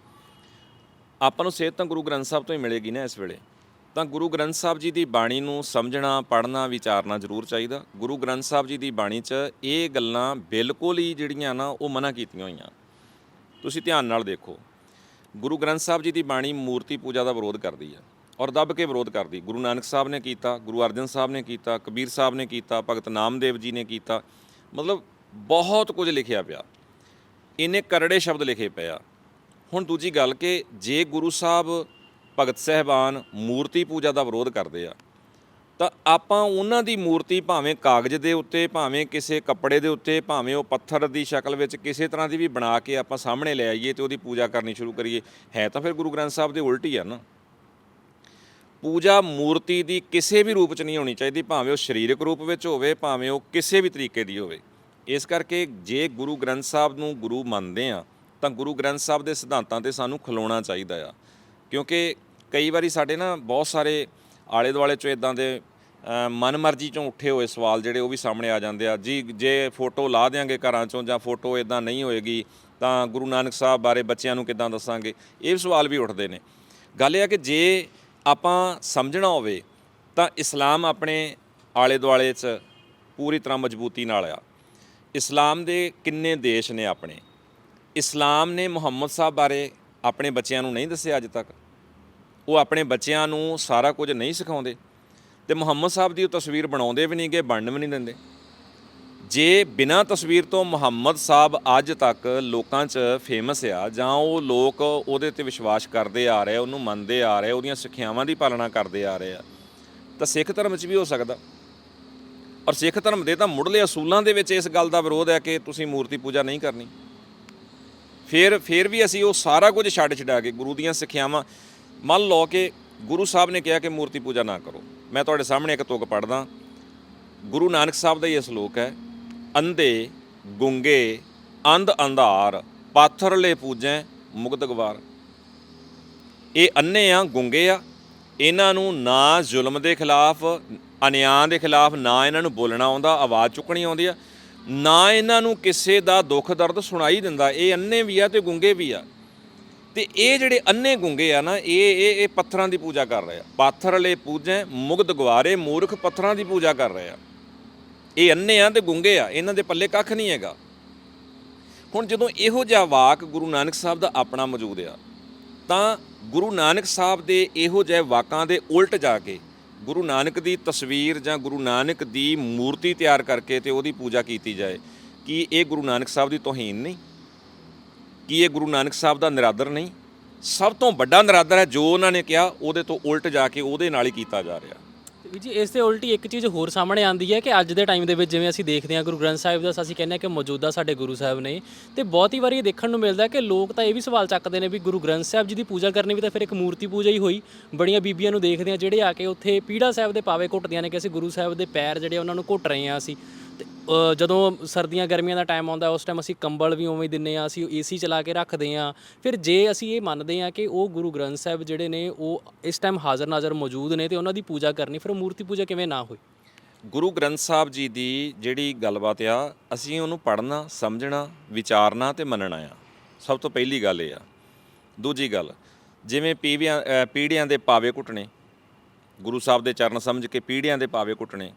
ਆਪਾਂ ਨੂੰ ਸਿਹਤ ਤਾਂ ਗੁਰੂ ਗ੍ਰੰਥ ਸਾਹਿਬ ਤੋਂ ਹੀ ਮਿਲੇਗੀ ਨਾ ਇਸ ਵੇਲੇ। ਤਾਂ ਗੁਰੂ ਗ੍ਰੰਥ ਸਾਹਿਬ ਜੀ ਦੀ ਬਾਣੀ ਨੂੰ ਸਮਝਣਾ, ਪੜ੍ਹਨਾ, ਵਿਚਾਰਨਾ ਜ਼ਰੂਰ ਚਾਹੀਦਾ। ਗੁਰੂ ਗ੍ਰੰਥ ਸਾਹਿਬ ਜੀ ਦੀ ਬਾਣੀ 'ਚ ਇਹ ਗੱਲਾਂ ਬਿਲਕੁਲ ਹੀ ਜਿਹੜੀਆਂ ਨਾ ਉਹ ਮਨਾ ਕੀਤੀਆਂ ਹੋਈਆਂ। ਤੁਸੀਂ ਧਿਆਨ ਨਾਲ ਦੇਖੋ, ਗੁਰੂ ਗ੍ਰੰਥ ਸਾਹਿਬ ਜੀ ਦੀ ਬਾਣੀ ਮੂਰਤੀ ਪੂਜਾ ਦਾ ਵਿਰੋਧ ਕਰਦੀ ਹੈ ਔਰ ਦੱਬ ਕੇ ਵਿਰੋਧ ਕਰਦੀ। ਗੁਰੂ ਨਾਨਕ ਸਾਹਿਬ ਨੇ ਕੀਤਾ, ਗੁਰੂ ਅਰਜਨ ਸਾਹਿਬ ਨੇ ਕੀਤਾ, ਕਬੀਰ ਸਾਹਿਬ ਨੇ ਕੀਤਾ, ਭਗਤ ਨਾਮਦੇਵ ਜੀ ਨੇ ਕੀਤਾ। ਮਤਲਬ ਬਹੁਤ ਕੁਝ ਲਿਖਿਆ ਪਿਆ। ਇਹਨੇ ਕਰੜੇ ਸ਼ਬਦ ਲਿਖੇ ਪਿਆ ਹੁਣ ਦੂਜੀ ਗੱਲ ਕਿ ਜੇ ਗੁਰੂ ਸਾਹਿਬ ਭਗਤ ਸਹਿਬਾਨ ਮੂਰਤੀ ਪੂਜਾ ਦਾ ਵਿਰੋਧ ਕਰਦੇ ਆ, ਤਾਂ ਆਪਾਂ ਉਹਨਾਂ ਦੀ ਮੂਰਤੀ ਭਾਵੇਂ ਕਾਗਜ਼ ਦੇ ਉੱਤੇ, ਭਾਵੇਂ ਕਿਸੇ ਕੱਪੜੇ ਦੇ ਉੱਤੇ, ਭਾਵੇਂ ਉਹ ਪੱਥਰ ਦੀ ਸ਼ਕਲ ਵਿੱਚ ਕਿਸੇ ਤਰ੍ਹਾਂ ਦੀ ਵੀ ਬਣਾ ਕੇ ਆਪਾਂ ਸਾਹਮਣੇ ਲੈ ਆਈਏ ਤੇ ਉਹਦੀ ਪੂਜਾ ਕਰਨੀ ਸ਼ੁਰੂ ਕਰੀਏ, ਹੈ ਤਾਂ ਫਿਰ ਗੁਰੂ ਗ੍ਰੰਥ ਸਾਹਿਬ ਦੇ ਉਲਟ ਹੀ ਆ ਨਾ। ਪੂਜਾ ਮੂਰਤੀ ਦੀ ਕਿਸੇ ਵੀ ਰੂਪ 'ਚ ਨਹੀਂ ਹੋਣੀ ਚਾਹੀਦੀ, ਭਾਵੇਂ ਉਹ ਸਰੀਰਕ ਰੂਪ ਵਿੱਚ ਹੋਵੇ, ਭਾਵੇਂ ਉਹ ਕਿਸੇ ਵੀ ਤਰੀਕੇ ਦੀ ਹੋਵੇ। ਇਸ ਕਰਕੇ ਜੇ ਗੁਰੂ ਗ੍ਰੰਥ ਸਾਹਿਬ ਨੂੰ ਗੁਰੂ ਮੰਨਦੇ ਆ ਤਾਂ ਗੁਰੂ ਗ੍ਰੰਥ ਸਾਹਿਬ ਦੇ ਸਿਧਾਂਤਾਂ ਤੇ ਸਾਨੂੰ ਖਲੋਣਾ ਚਾਹੀਦਾ ਆ। ਕਿਉਂਕਿ ਕਈ ਵਾਰੀ ਸਾਡੇ ਨਾ ਬਹੁਤ ਸਾਰੇ ਆਲੇ ਦੁਆਲੇ ਚੋਂ ਇਦਾਂ ਦੇ ਅ, ਮਨਮਰਜ਼ੀ ਚੋਂ ਉੱਠੇ ਹੋਏ ਸਵਾਲ ਜਿਹੜੇ ਉਹ ਵੀ ਸਾਹਮਣੇ ਆ ਜਾਂਦੇ ਆ। ਜੀ ਜੇ ਫੋਟੋ ਲਾ ਦਿਆਂਗੇ ਘਰਾਂ ਚੋਂ ਜਾਂ ਫੋਟੋ ਇਦਾਂ ਨਹੀਂ ਹੋਏਗੀ ਤਾਂ ਗੁਰੂ ਨਾਨਕ ਸਾਹਿਬ ਬਾਰੇ ਬੱਚਿਆਂ ਨੂੰ ਕਿੱਦਾਂ ਦੱਸਾਂਗੇ? ਇਹ ਸਵਾਲ ਵੀ ਉੱਠਦੇ ਨੇ। ਗੱਲ ਇਹ ਆ ਕਿ ਜੇ ਆਪਾਂ ਸਮਝਣਾ ਹੋਵੇ ਤਾਂ ਇਸਲਾਮ ਆਪਣੇ ਆਲੇ ਦੁਆਲੇ 'ਚ ਪੂਰੀ ਤਰ੍ਹਾਂ ਮਜ਼ਬੂਤੀ ਨਾਲ ਆ। ਇਸਲਾਮ ਦੇ ਕਿੰਨੇ ਦੇਸ਼ ਨੇ ਆਪਣੇ? ਇਸਲਾਮ ਨੇ ਮੁਹੰਮਦ ਸਾਹਿਬ ਬਾਰੇ ਆਪਣੇ ਬੱਚਿਆਂ ਨੂੰ ਨਹੀਂ ਦੱਸਿਆ ਅੱਜ ਤੱਕ। ਉਹ ਆਪਣੇ ਬੱਚਿਆਂ ਨੂੰ ਸਾਰਾ ਕੁਝ ਨਹੀਂ ਸਿਖਾਉਂਦੇ ਤੇ ਮੁਹੰਮਦ ਸਾਹਿਬ ਦੀ ਉਹ ਤਸਵੀਰ ਬਣਾਉਂਦੇ ਵੀ ਨਹੀਂਗੇ ਬਣਨ ਵੀ ਨਹੀਂ ਦਿੰਦੇ। ਜੇ ਬਿਨਾਂ ਤਸਵੀਰ ਤੋਂ ਮੁਹੰਮਦ ਸਾਹਿਬ ਅੱਜ ਤੱਕ ਲੋਕਾਂ 'ਚ ਫੇਮਸ ਆ ਜਾਂ ਉਹ ਲੋਕ ਉਹਦੇ ਤੇ ਵਿਸ਼ਵਾਸ ਕਰਦੇ ਆ ਰਹੇ, ਉਹਨੂੰ ਮੰਨਦੇ ਆ ਰਹੇ, ਉਹਦੀਆਂ ਸਿੱਖਿਆਵਾਂ ਦੀ ਪਾਲਣਾ ਕਰਦੇ ਆ ਰਹੇ ਆ, ਤਾਂ ਸਿੱਖ ਧਰਮ 'ਚ ਵੀ ਹੋ ਸਕਦਾ। ਔਰ ਸਿੱਖ ਧਰਮ ਦੇ ਤਾਂ ਮੁੱਢਲੇ ਅਸੂਲਾਂ ਦੇ ਵਿੱਚ ਇਸ ਗੱਲ ਦਾ ਵਿਰੋਧ ਹੈ ਕਿ ਤੁਸੀਂ ਮੂਰਤੀ ਪੂਜਾ ਨਹੀਂ ਕਰਨੀ। ਫਿਰ ਫਿਰ ਵੀ ਅਸੀਂ ਉਹ ਸਾਰਾ ਕੁਝ ਛੱਡ ਛਡਾ ਕੇ ਗੁਰੂ ਦੀਆਂ ਸਿੱਖਿਆਵਾਂ, ਮੰਨ ਲਓ ਕਿ ਗੁਰੂ ਸਾਹਿਬ ਨੇ ਕਿਹਾ ਕਿ ਮੂਰਤੀ ਪੂਜਾ ਨਾ ਕਰੋ। ਮੈਂ ਤੁਹਾਡੇ ਸਾਹਮਣੇ ਇੱਕ ਤੁਕ ਪੜ੍ਹਦਾ। ਗੁਰੂ ਨਾਨਕ ਸਾਹਿਬ ਦਾ ਇਹ ਸ਼ਲੋਕ ਹੈ, ਅੰਧੇ ਗੁੰਗੇ, ਅੰਧ ਅੰਧਾਰ, ਪਾਥਰਲੇ ਪੂਜੈ, ਮੁਕਤ ਗਵਾਰ। ਇਹ ਅੰਨੇ ਆ, ਗੁੰਗੇ ਆ। ਇਹਨਾਂ ਨੂੰ ਨਾ ਜ਼ੁਲਮ ਦੇ ਖਿਲਾਫ ਅਨਿਆਂ ਦੇ ਖਿਲਾਫ ਨਾ ਇਹਨਾਂ ਨੂੰ ਬੋਲਣਾ ਆਉਂਦਾ, ਆਵਾਜ਼ ਚੁੱਕਣੀ ਆਉਂਦੀ ਆ, ਨਾ ਇਹਨਾਂ ਨੂੰ ਕਿਸੇ ਦਾ ਦੁੱਖ ਦਰਦ ਸੁਣਾਈ ਦਿੰਦਾ। ਇਹ ਅੰਨੇ ਵੀ ਆ ਤੇ ਗੁੰਗੇ ਵੀ ਆ। ਤੇ ਇਹ ਜਿਹੜੇ ਅੰਨੇ ਗੁੰਗੇ ਆ ਨਾ, ਇਹ ਇਹ ਇਹ ਪੱਥਰਾਂ ਦੀ ਪੂਜਾ ਕਰ ਰਹੇ ਆ। ਪਾਥਰਲੇ ਪੂਜੈ, ਮੁਗਧ ਗਵਾਰੇ ਮੂਰਖ ਪੱਥਰਾਂ ਦੀ ਪੂਜਾ ਕਰ ਰਹੇ ਆ। ਇਹ ਅੰਨੇ ਆ ਤੇ ਗੁੰਗੇ ਆ, ਇਹਨਾਂ ਦੇ ਪੱਲੇ ਕੱਖ ਨਹੀਂ ਹੈਗਾ। ਹੁਣ ਜਦੋਂ ਇਹੋ ਜਿਹਾ ਵਾਕ ਗੁਰੂ ਨਾਨਕ ਸਾਹਿਬ ਦਾ ਆਪਣਾ ਮੌਜੂਦ ਆ, ਤਾਂ ਗੁਰੂ ਨਾਨਕ ਸਾਹਿਬ ਦੇ ਇਹੋ ਜਿਹੇ ਵਾਕਾਂ ਦੇ ਉਲਟ ਜਾ ਕੇ ਗੁਰੂ ਨਾਨਕ ਦੀ ਤਸਵੀਰ ਜਾਂ ਗੁਰੂ ਨਾਨਕ ਦੀ ਮੂਰਤੀ ਤਿਆਰ ਕਰਕੇ ਤੇ ਉਹਦੀ ਪੂਜਾ ਕੀਤੀ ਜਾਏ, ਕੀ ਇਹ ਗੁਰੂ ਨਾਨਕ ਸਾਹਿਬ ਦੀ ਤੋਹੀਨ ਨਹੀਂ? ਕੀ ਇਹ ਗੁਰੂ ਨਾਨਕ ਸਾਹਿਬ ਦਾ ਨਿਰਾਦਰ ਨਹੀਂ? ਸਭ ਤੋਂ ਵੱਡਾ ਨਿਰਾਦਰ ਹੈ ਜੋ ਉਹਨਾਂ ਨੇ ਕਿਹਾ, ਉਹਦੇ ਤੋਂ ਉਲਟ ਜਾ ਕੇ ਉਹਦੇ ਨਾਲ ਹੀ ਕੀਤਾ ਜਾ ਰਿਹਾ। ਵੀ ਜੀ, ਇਸ ਦੇ ਉਲਟੀ ਇੱਕ ਚੀਜ਼ ਹੋਰ ਸਾਹਮਣੇ ਆਉਂਦੀ ਹੈ ਕਿ ਅੱਜ ਦੇ ਟਾਈਮ ਦੇ ਵਿੱਚ ਜਿਵੇਂ ਅਸੀਂ ਦੇਖਦੇ ਹਾਂ ਗੁਰੂ ਗ੍ਰੰਥ ਸਾਹਿਬ ਦਾ, ਅਸੀਂ ਕਹਿੰਦੇ ਹਾਂ ਕਿ ਮੌਜੂਦਾ ਸਾਡੇ ਗੁਰੂ ਸਾਹਿਬ ਨੇ, ਤੇ ਹੀ ਵਾਰੀ ਇਹ ਦੇਖਣ ਨੂੰ ਮਿਲਦਾ ਕਿ ਲੋਕ ਤਾਂ ਇਹ ਵੀ ਸਵਾਲ ਚੱਕਦੇ ਨੇ ਵੀ ਗੁਰੂ ਗ੍ਰੰਥ ਸਾਹਿਬ ਜੀ ਦੀ ਪੂਜਾ ਕਰਨੀ ਵੀ ਤਾਂ ਫਿਰ ਇੱਕ ਮੂਰਤੀ ਪੂਜਾ ਹੀ ਹੋਈ। ਬੜੀਆਂ ਬੀਬੀਆਂ ਨੂੰ ਦੇਖਦੇ ਹਾਂ ਜਿਹੜੇ ਆ ਕੇ ਉੱਥੇ ਪੀੜਾ ਸਾਹਿਬ ਦੇ ਪਾਵੇ ਘੁੱਟਦੀਆਂ ਨੇ ਕਿ ਅਸੀਂ ਗੁਰੂ ਸਾਹਿਬ ਦੇ ਪੈਰ ਜਿਹੜੇ ਉਹਨਾਂ ਨੂੰ ਘੁੱਟ ਰਹੇ ਹਾਂ ਅਸੀਂ। ਅ, ਜਦੋਂ ਸਰਦੀਆਂ ਗਰਮੀਆਂ ਦਾ ਟਾਈਮ ਆਉਂਦਾ ਉਸ ਟਾਈਮ ਅਸੀਂ ਕੰਬਲ ਵੀ ਉਵੇਂ ਹੀ ਦਿੰਨੇ ਆ ਅਸੀਂ ਏਸੀ ਚਲਾ ਕੇ ਰੱਖਦੇ ਆ। ਫਿਰ ਜੇ ਅਸੀਂ ਇਹ ਮੰਨਦੇ ਆ ਕਿ ਉਹ ਗੁਰੂ ਗ੍ਰੰਥ ਸਾਹਿਬ ਜਿਹੜੇ ਨੇ ਉਹ ਇਸ ਟਾਈਮ ਹਾਜ਼ਰ ਨਾਜ਼ਰ ਮੌਜੂਦ ਨੇ ਤੇ ਉਹਨਾਂ ਦੀ ਪੂਜਾ ਕਰਨੀ ਫਿਰ ਉਹ ਮੂਰਤੀ ਪੂਜਾ ਕਿਵੇਂ ਨਾ ਹੋਈ ਗੁਰੂ ਗ੍ਰੰਥ ਸਾਹਿਬ ਜੀ ਦੀ ਜਿਹੜੀ ਗੱਲਬਾਤ ਆ ਅਸੀਂ ਉਹਨੂੰ ਪੜ੍ਹਨਾ ਸਮਝਣਾ ਵਿਚਾਰਨਾ ਤੇ ਮੰਨਣਾ ਆ। ਸਭ ਤੋਂ ਪਹਿਲੀ ਗੱਲ ਇਹ ਆ। ਦੂਜੀ ਗੱਲ ਜਿਵੇਂ ਪੀੜੀਆਂ ਅ, ਪੀੜ੍ਹੀਆਂ ਦੇ ਪਾਵੇ ਘੁੱਟਣੇ ਗੁਰੂ ਸਾਹਿਬ ਦੇ ਚਰਨ ਸਮਝ ਕੇ ਪੀੜ੍ਹੀਆਂ ਦੇ ਪਾਵੇ ਘੁੱਟਣੇ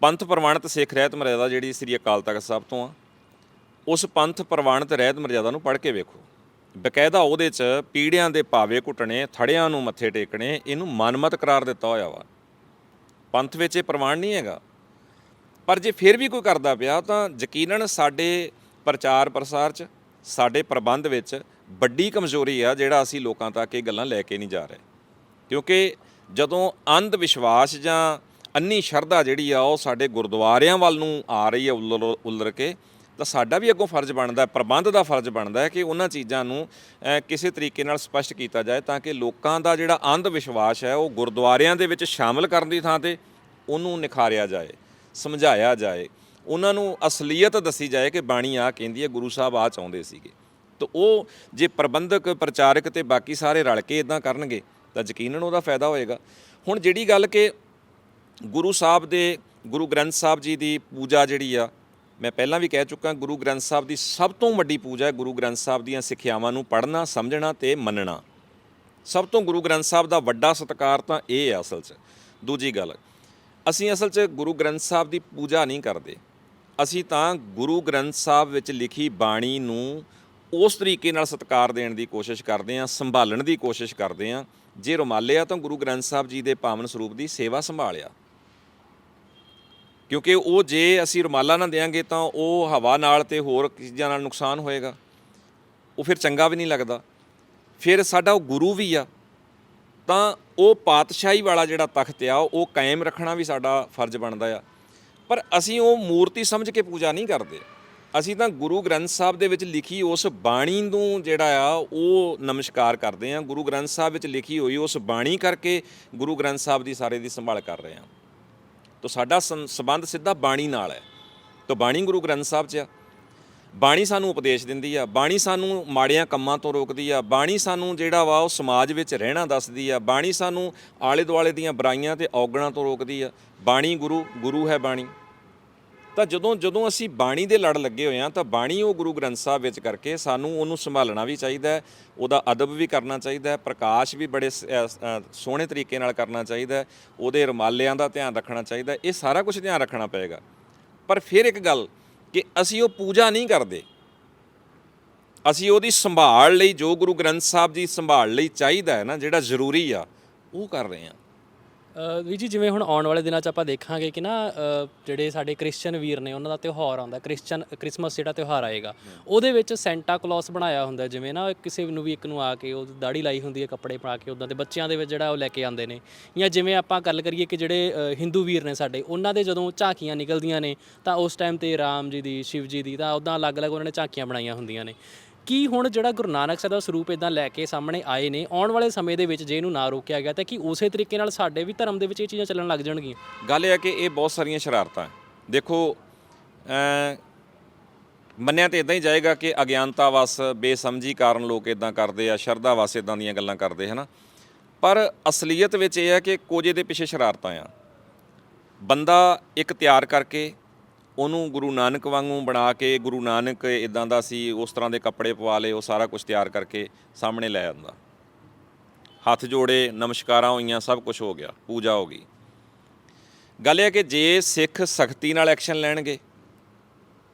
ਪੰਥ ਪ੍ਰਵਾਨਿਤ ਸਿੱਖ ਰਹਿਤ ਮਰਿਆਦਾ ਜਿਹੜੀ ਸ੍ਰੀ ਅਕਾਲ ਤਖਤ ਸਾਹਿਬ ਤੋਂ ਆ, ਉਸ ਪੰਥ ਪ੍ਰਵਾਨਿਤ ਰਹਿਤ ਮਰਿਆਦਾ ਨੂੰ ਪੜ੍ਹ ਕੇ ਵੇਖੋ। ਬਕਾਇਦਾ ਉਹਦੇ 'ਚ ਪੀੜਿਆਂ ਦੇ ਭਾਵੇ ਘੁੱਟਣੇ, ਥੜਿਆਂ ਨੂੰ ਮੱਥੇ ਟੇਕਣੇ, ਇਹਨੂੰ ਮਨਮਤ ਕਰਾਰ ਦਿੱਤਾ ਹੋਇਆ ਵਾ। ਪੰਥ ਵਿੱਚ ਇਹ ਪ੍ਰਵਾਨ ਨਹੀਂ ਹੈਗਾ। ਪਰ ਜੇ ਫਿਰ ਵੀ ਕੋਈ ਕਰਦਾ ਪਿਆ, ਤਾਂ ਯਕੀਨਨ ਸਾਡੇ ਪ੍ਰਚਾਰ ਪ੍ਰਸਾਰ 'ਚ, ਸਾਡੇ ਪ੍ਰਬੰਧ ਵਿੱਚ ਵੱਡੀ ਕਮਜ਼ੋਰੀ ਆ ਜਿਹੜਾ ਅਸੀਂ ਲੋਕਾਂ ਤੱਕ ਇਹ ਗੱਲਾਂ ਲੈ ਕੇ ਨਹੀਂ ਜਾ ਰਹੇ। ਕਿਉਂਕਿ ਜਦੋਂ ਅੰਧ ਵਿਸ਼ਵਾਸ ਜਾਂ ਅੰਨੀ ਸ਼ਰਧਾ ਜਿਹੜੀ ਆ ਉਹ ਸਾਡੇ ਗੁਰਦੁਆਰਿਆਂ ਵੱਲ ਨੂੰ ਆ ਰਹੀ ਹੈ ਉਲਰ ਉਲਰ ਕੇ, ਤਾਂ ਸਾਡਾ ਵੀ ਅੱਗੋਂ ਫਰਜ਼ ਬਣਦਾ ਹੈ, ਪ੍ਰਬੰਧ ਦਾ ਫਰਜ਼ ਬਣਦਾ ਹੈ ਕਿ ਉਹਨਾਂ ਚੀਜ਼ਾਂ ਨੂੰ ਕਿਸੇ ਤਰੀਕੇ ਨਾਲ ਸਪਸ਼ਟ ਕੀਤਾ ਜਾਏ ਤਾਂ ਕਿ ਲੋਕਾਂ ਦਾ ਜਿਹੜਾ ਅੰਧ ਵਿਸ਼ਵਾਸ ਹੈ ਉਹ ਗੁਰਦੁਆਰਿਆਂ ਦੇ ਵਿੱਚ ਸ਼ਾਮਲ ਕਰਨ ਦੀ ਥਾਂ ਤੇ ਉਹਨੂੰ ਨਿਖਾਰਿਆ ਜਾਏ, ਸਮਝਾਇਆ ਜਾਏ। ਉਹਨਾਂ ਨੂੰ ਅਸਲੀਅਤ ਦੱਸੀ ਜਾਏ ਕਿ ਬਾਣੀ ਆ ਕਹਿੰਦੀ ਹੈ, ਗੁਰੂ ਸਾਹਿਬ ਆ ਚਾਹੁੰਦੇ ਸੀਗੇ। ਤਾਂ ਉਹ ਜੇ ਪ੍ਰਬੰਧਕ, ਪ੍ਰਚਾਰਕ ਤੇ ਬਾਕੀ ਸਾਰੇ ਰਲ ਕੇ ਇਦਾਂ ਕਰਨਗੇ, ਤਾਂ ਯਕੀਨਨ ਉਹਦਾ ਫਾਇਦਾ ਹੋਏਗਾ। ਹੁਣ ਜਿਹੜੀ ਗੱਲ ਕਿ ਗੁਰੂ ਸਾਹਿਬ ਦੇ, ਗੁਰੂ ਗ੍ਰੰਥ ਸਾਹਿਬ ਜੀ ਦੀ ਪੂਜਾ ਜਿਹੜੀ ਆ, ਮੈਂ ਪਹਿਲਾਂ ਵੀ ਕਹਿ ਚੁੱਕਾ, ਗੁਰੂ ਗ੍ਰੰਥ ਸਾਹਿਬ ਦੀ ਸਭ ਤੋਂ ਵੱਡੀ ਪੂਜਾ ਹੈ ਗੁਰੂ ਗ੍ਰੰਥ ਸਾਹਿਬ ਦੀਆਂ ਸਿੱਖਿਆਵਾਂ ਨੂੰ ਪੜ੍ਹਨਾ, ਸਮਝਣਾ ਤੇ ਮੰਨਣਾ। ਸਭ ਤੋਂ ਗੁਰੂ ਗ੍ਰੰਥ ਸਾਹਿਬ ਦਾ ਵੱਡਾ ਸਤਿਕਾਰ ਤਾਂ ਇਹ ਹੈ ਅਸਲ 'ਚ। ਦੂਜੀ ਗੱਲ, ਅਸੀਂ ਅਸਲ 'ਚ ਗੁਰੂ ਗ੍ਰੰਥ ਸਾਹਿਬ ਦੀ ਪੂਜਾ ਨਹੀਂ ਕਰਦੇ। ਅਸੀਂ ਤਾਂ ਗੁਰੂ ਗ੍ਰੰਥ ਸਾਹਿਬ ਵਿੱਚ ਲਿਖੀ ਬਾਣੀ ਨੂੰ ਉਸ ਤਰੀਕੇ ਨਾਲ ਸਤਿਕਾਰ ਦੇਣ ਦੀ ਕੋਸ਼ਿਸ਼ ਕਰਦੇ ਹਾਂ, ਸੰਭਾਲਣ ਦੀ ਕੋਸ਼ਿਸ਼ ਕਰਦੇ ਹਾਂ। ਜੇ ਰੁਮਾਲੇ ਆ ਤਾਂ ਗੁਰੂ ਗ੍ਰੰਥ ਸਾਹਿਬ ਜੀ ਦੇ ਪਾਵਨ ਸਰੂਪ ਦੀ ਸੇਵਾ ਸੰਭਾਲਿਆ। ਕਿਉਂਕਿ ਉਹ ਜੇ ਅਸੀਂ ਰੁਮਾਲਾ ਨਾ ਦੇਾਂਗੇ ਤਾਂ ਉਹ ਹਵਾ ਨਾਲ ਤੇ ਹੋਰ ਚੀਜ਼ਾਂ ਨਾਲ ਨੁਕਸਾਨ ਹੋਏਗਾ। ਉਹ ਫਿਰ ਚੰਗਾ ਵੀ ਨਹੀਂ ਲੱਗਦਾ। ਫਿਰ ਸਾਡਾ ਉਹ ਗੁਰੂ ਵੀ ਆ। ਤਾਂ ਉਹ ਪਾਤਸ਼ਾਹੀ ਵਾਲਾ ਜਿਹੜਾ ਤਖਤ ਆ, ਉਹ ਕਾਇਮ ਰੱਖਣਾ ਵੀ ਸਾਡਾ ਫਰਜ਼ ਬਣਦਾ ਆ। ਪਰ ਅਸੀਂ ਉਹ ਮੂਰਤੀ ਸਮਝ ਕੇ ਪੂਜਾ ਨਹੀਂ ਕਰਦੇ। ਅਸੀਂ ਤਾਂ ਗੁਰੂ ਗ੍ਰੰਥ ਸਾਹਿਬ ਦੇ ਵਿੱਚ ਲਿਖੀ ਉਸ ਬਾਣੀ ਨੂੰ ਜਿਹੜਾ ਆ, ਉਹ ਨਮਸਕਾਰ ਕਰਦੇ ਆ। ਗੁਰੂ ਗ੍ਰੰਥ ਸਾਹਿਬ ਵਿੱਚ ਲਿਖੀ ਹੋਈ ਉਸ ਬਾਣੀ ਕਰਕੇ ਗੁਰੂ ਗ੍ਰੰਥ ਸਾਹਿਬ ਦੀ ਸਾਰੇ ਦੀ ਸੰਭਾਲ ਕਰ ਰਹੇ ਆ। ਤੋ ਸਾਡਾ ਸੰਬੰਧ ਸਿੱਧਾ ਬਾਣੀ ਨਾਲ ਹੈ। ਤਾਂ ਬਾਣੀ ਗੁਰੂ ਗ੍ਰੰਥ ਸਾਹਿਬ 'ਚ ਆ। ਬਾਣੀ ਸਾਨੂੰ ਉਪਦੇਸ਼ ਦਿੰਦੀ ਆ। ਬਾਣੀ ਸਾਨੂੰ ਮਾੜਿਆਂ ਕੰਮਾਂ ਤੋਂ ਰੋਕਦੀ ਆ। ਬਾਣੀ ਸਾਨੂੰ ਜਿਹੜਾ ਵਾ ਉਹ ਸਮਾਜ ਵਿੱਚ ਰਹਿਣਾ ਦੱਸਦੀ ਆ। ਬਾਣੀ ਸਾਨੂੰ ਆਲੇ ਦੁਆਲੇ ਦੀਆਂ ਬੁਰਾਈਆਂ ਤੇ ਔਗਣਾਂ ਤੋਂ ਰੋਕਦੀ ਆ। ਬਾਣੀ ਗੁਰੂ ਗੁਰੂ ਹੈ ਬਾਣੀ। ਤਾਂ ਜਦੋਂ ਜਦੋਂ ਅਸੀਂ ਬਾਣੀ ਦੇ ਲੜ ਲੱਗੇ ਹੋਏ ਆ ਤਾਂ ਬਾਣੀ ਉਹ ਗੁਰੂ ਗ੍ਰੰਥ ਸਾਹਿਬ ਵਿੱਚ ਕਰਕੇ ਸਾਨੂੰ ਉਹਨੂੰ ਸੰਭਾਲਣਾ ਵੀ ਚਾਹੀਦਾ ਹੈ, ਉਹਦਾ ਅਦਬ ਵੀ ਕਰਨਾ ਚਾਹੀਦਾ ਹੈ, ਪ੍ਰਕਾਸ਼ ਵੀ ਬੜੇ ਸ- ਸੋਹਣੇ ਤਰੀਕੇ ਨਾਲ ਕਰਨਾ ਚਾਹੀਦਾ ਹੈ, ਉਹਦੇ ਰਮਾਲਿਆਂ ਦਾ ਧਿਆਨ ਰੱਖਣਾ ਚਾਹੀਦਾ ਇਹ ਸਾਰਾ ਕੁਝ ਧਿਆਨ ਰੱਖਣਾ ਪਏਗਾ। ਪਰ ਫਿਰ ਇੱਕ ਗੱਲ ਕਿ ਅਸੀਂ ਉਹ ਪੂਜਾ ਨਹੀਂ ਕਰਦੇ। ਅਸੀਂ ਉਹਦੀ ਸੰਭਾਲ ਲਈ ਜੋ ਗੁਰੂ ਗ੍ਰੰਥ ਸਾਹਿਬ ਦੀ ਸੰਭਾਲ ਲਈ ਚਾਹੀਦਾ ਹੈ ਨਾ, ਜਿਹੜਾ ਜ਼ਰੂਰੀ ਆ, ਉਹ ਕਰ ਰਹੇ ਹਾਂ। ਅ, ਵੀਰ ਜੀ ਜਿਵੇਂ ਹੁਣ ਆਉਣ ਵਾਲੇ ਦਿਨਾਂ 'ਚ ਆਪਾਂ ਦੇਖਾਂਗੇ ਕਿ ਨਾ ਅ, ਜਿਹੜੇ ਸਾਡੇ ਕ੍ਰਿਸਚੀਅਨ ਵੀਰ ਨੇ ਉਹਨਾਂ ਦਾ ਤਿਉਹਾਰ ਆਉਂਦਾ ਕ੍ਰਿਸਚੀਅਨ ਕ੍ਰਿਸਮਸ ਜਿਹੜਾ ਤਿਉਹਾਰ ਆਏਗਾ ਉਹਦੇ ਵਿੱਚ ਸੈਂਟਾ ਕਲੌਸ ਬਣਾਇਆ ਹੁੰਦਾ ਜਿਵੇਂ ਨਾ ਕਿਸੇ ਨੂੰ ਵੀ ਇੱਕ ਨੂੰ ਆ ਕੇ ਉਹ ਦਾੜੀ ਲਾਈ ਹੁੰਦੀ ਹੈ ਕੱਪੜੇ ਪਾ ਕੇ ਉਦਾਂ ਦੇ ਬੱਚਿਆਂ ਦੇ ਵਿੱਚ ਜਿਹੜਾ ਉਹ ਲੈ ਕੇ ਆਉਂਦੇ ਨੇ। ਜਾਂ ਜਿਵੇਂ ਆਪਾਂ ਗੱਲ ਕਰੀਏ ਕਿ ਜਿਹੜੇ ਅ, ਹਿੰਦੂ ਵੀਰ ਨੇ ਸਾਡੇ ਉਹਨਾਂ ਦੇ ਜਦੋਂ ਝਾਕੀਆਂ ਨਿਕਲਦੀਆਂ ਨੇ ਤਾਂ ਉਸ ਟਾਈਮ ਤੇ ਰਾਮ ਜੀ ਦੀ ਸ਼ਿਵ ਜੀ ਦੀ ਤਾਂ ਉਦਾਂ ਅਲੱਗ-ਅਲੱਗ ਉਹਨਾਂ ਨੇ ਝਾਕੀਆਂ ਬਣਾਈਆਂ ਹੁੰਦੀਆਂ ਨੇ। ਕੀ ਹੁਣ ਜਿਹੜਾ ਗੁਰੂ ਨਾਨਕ ਸਾਹਿਬ ਦਾ ਸਰੂਪ ਇਦਾਂ ਲੈ ਕੇ ਸਾਹਮਣੇ ਆਏ ਨੇ, ਆਉਣ ਵਾਲੇ ਸਮੇਂ ਦੇ ਵਿੱਚ ਜੇ ਇਹਨੂੰ ਨਾ ਰੋਕਿਆ ਗਿਆ ਤਾਂ ਕੀ ਉਸੇ ਤਰੀਕੇ ਨਾਲ ਸਾਡੇ ਵੀ ਧਰਮ ਦੇ ਵਿੱਚ ਇਹ ਚੀਜ਼ਾਂ ਚੱਲਣ ਲੱਗ ਜਾਣਗੀਆਂ? ਗੱਲ ਇਹ ਹੈ ਕਿ ਇਹ ਬਹੁਤ ਸਾਰੀਆਂ ਸ਼ਰਾਰਤਾਂ ਦੇਖੋ ਮੰਨਿਆ ਤੇ ਇਦਾਂ ਹੀ ਜਾਏਗਾ ਕਿ ਅਗਿਆਨਤਾ ਵਸ ਬੇਸਮਝੀ ਕਾਰਨ ਲੋਕ ਇਦਾਂ ਕਰਦੇ ਆ ਸ਼ਰਧਾ ਵਸ ਇਦਾਂ ਦੀਆਂ ਗੱਲਾਂ ਕਰਦੇ, ਹਨਾ? ਪਰ ਅਸਲੀਅਤ ਵਿੱਚ ਇਹ ਹੈ ਕਿ ਕੁਝ ਦੇ ਪਿੱਛੇ ਸ਼ਰਾਰਤਾਂ ਆ। ਬੰਦਾ ਇੱਕ ਤਿਆਰ ਕਰਕੇ ਉਹਨੂੰ ਗੁਰੂ ਨਾਨਕ ਵਾਂਗੂ ਬਣਾ ਕੇ, ਗੁਰੂ ਨਾਨਕ ਇਦਾਂ ਦਾ ਸੀ, ਉਸ ਤਰ੍ਹਾਂ ਦੇ ਕੱਪੜੇ ਪਵਾ ਲਏ, ਉਹ ਸਾਰਾ ਕੁਝ ਤਿਆਰ ਕਰਕੇ ਸਾਹਮਣੇ ਲੈ ਆਉਂਦਾ। ਹੱਥ ਜੋੜੇ, ਨਮਸਕਾਰਾਂ ਹੋਈਆਂ, ਸਭ ਕੁਝ ਹੋ ਗਿਆ, ਪੂਜਾ ਹੋ ਗਈ। ਗੱਲ ਇਹ ਕਿ ਜੇ ਸਿੱਖ ਸਖਤੀ ਨਾਲ ਐਕਸ਼ਨ ਲੈਣਗੇ,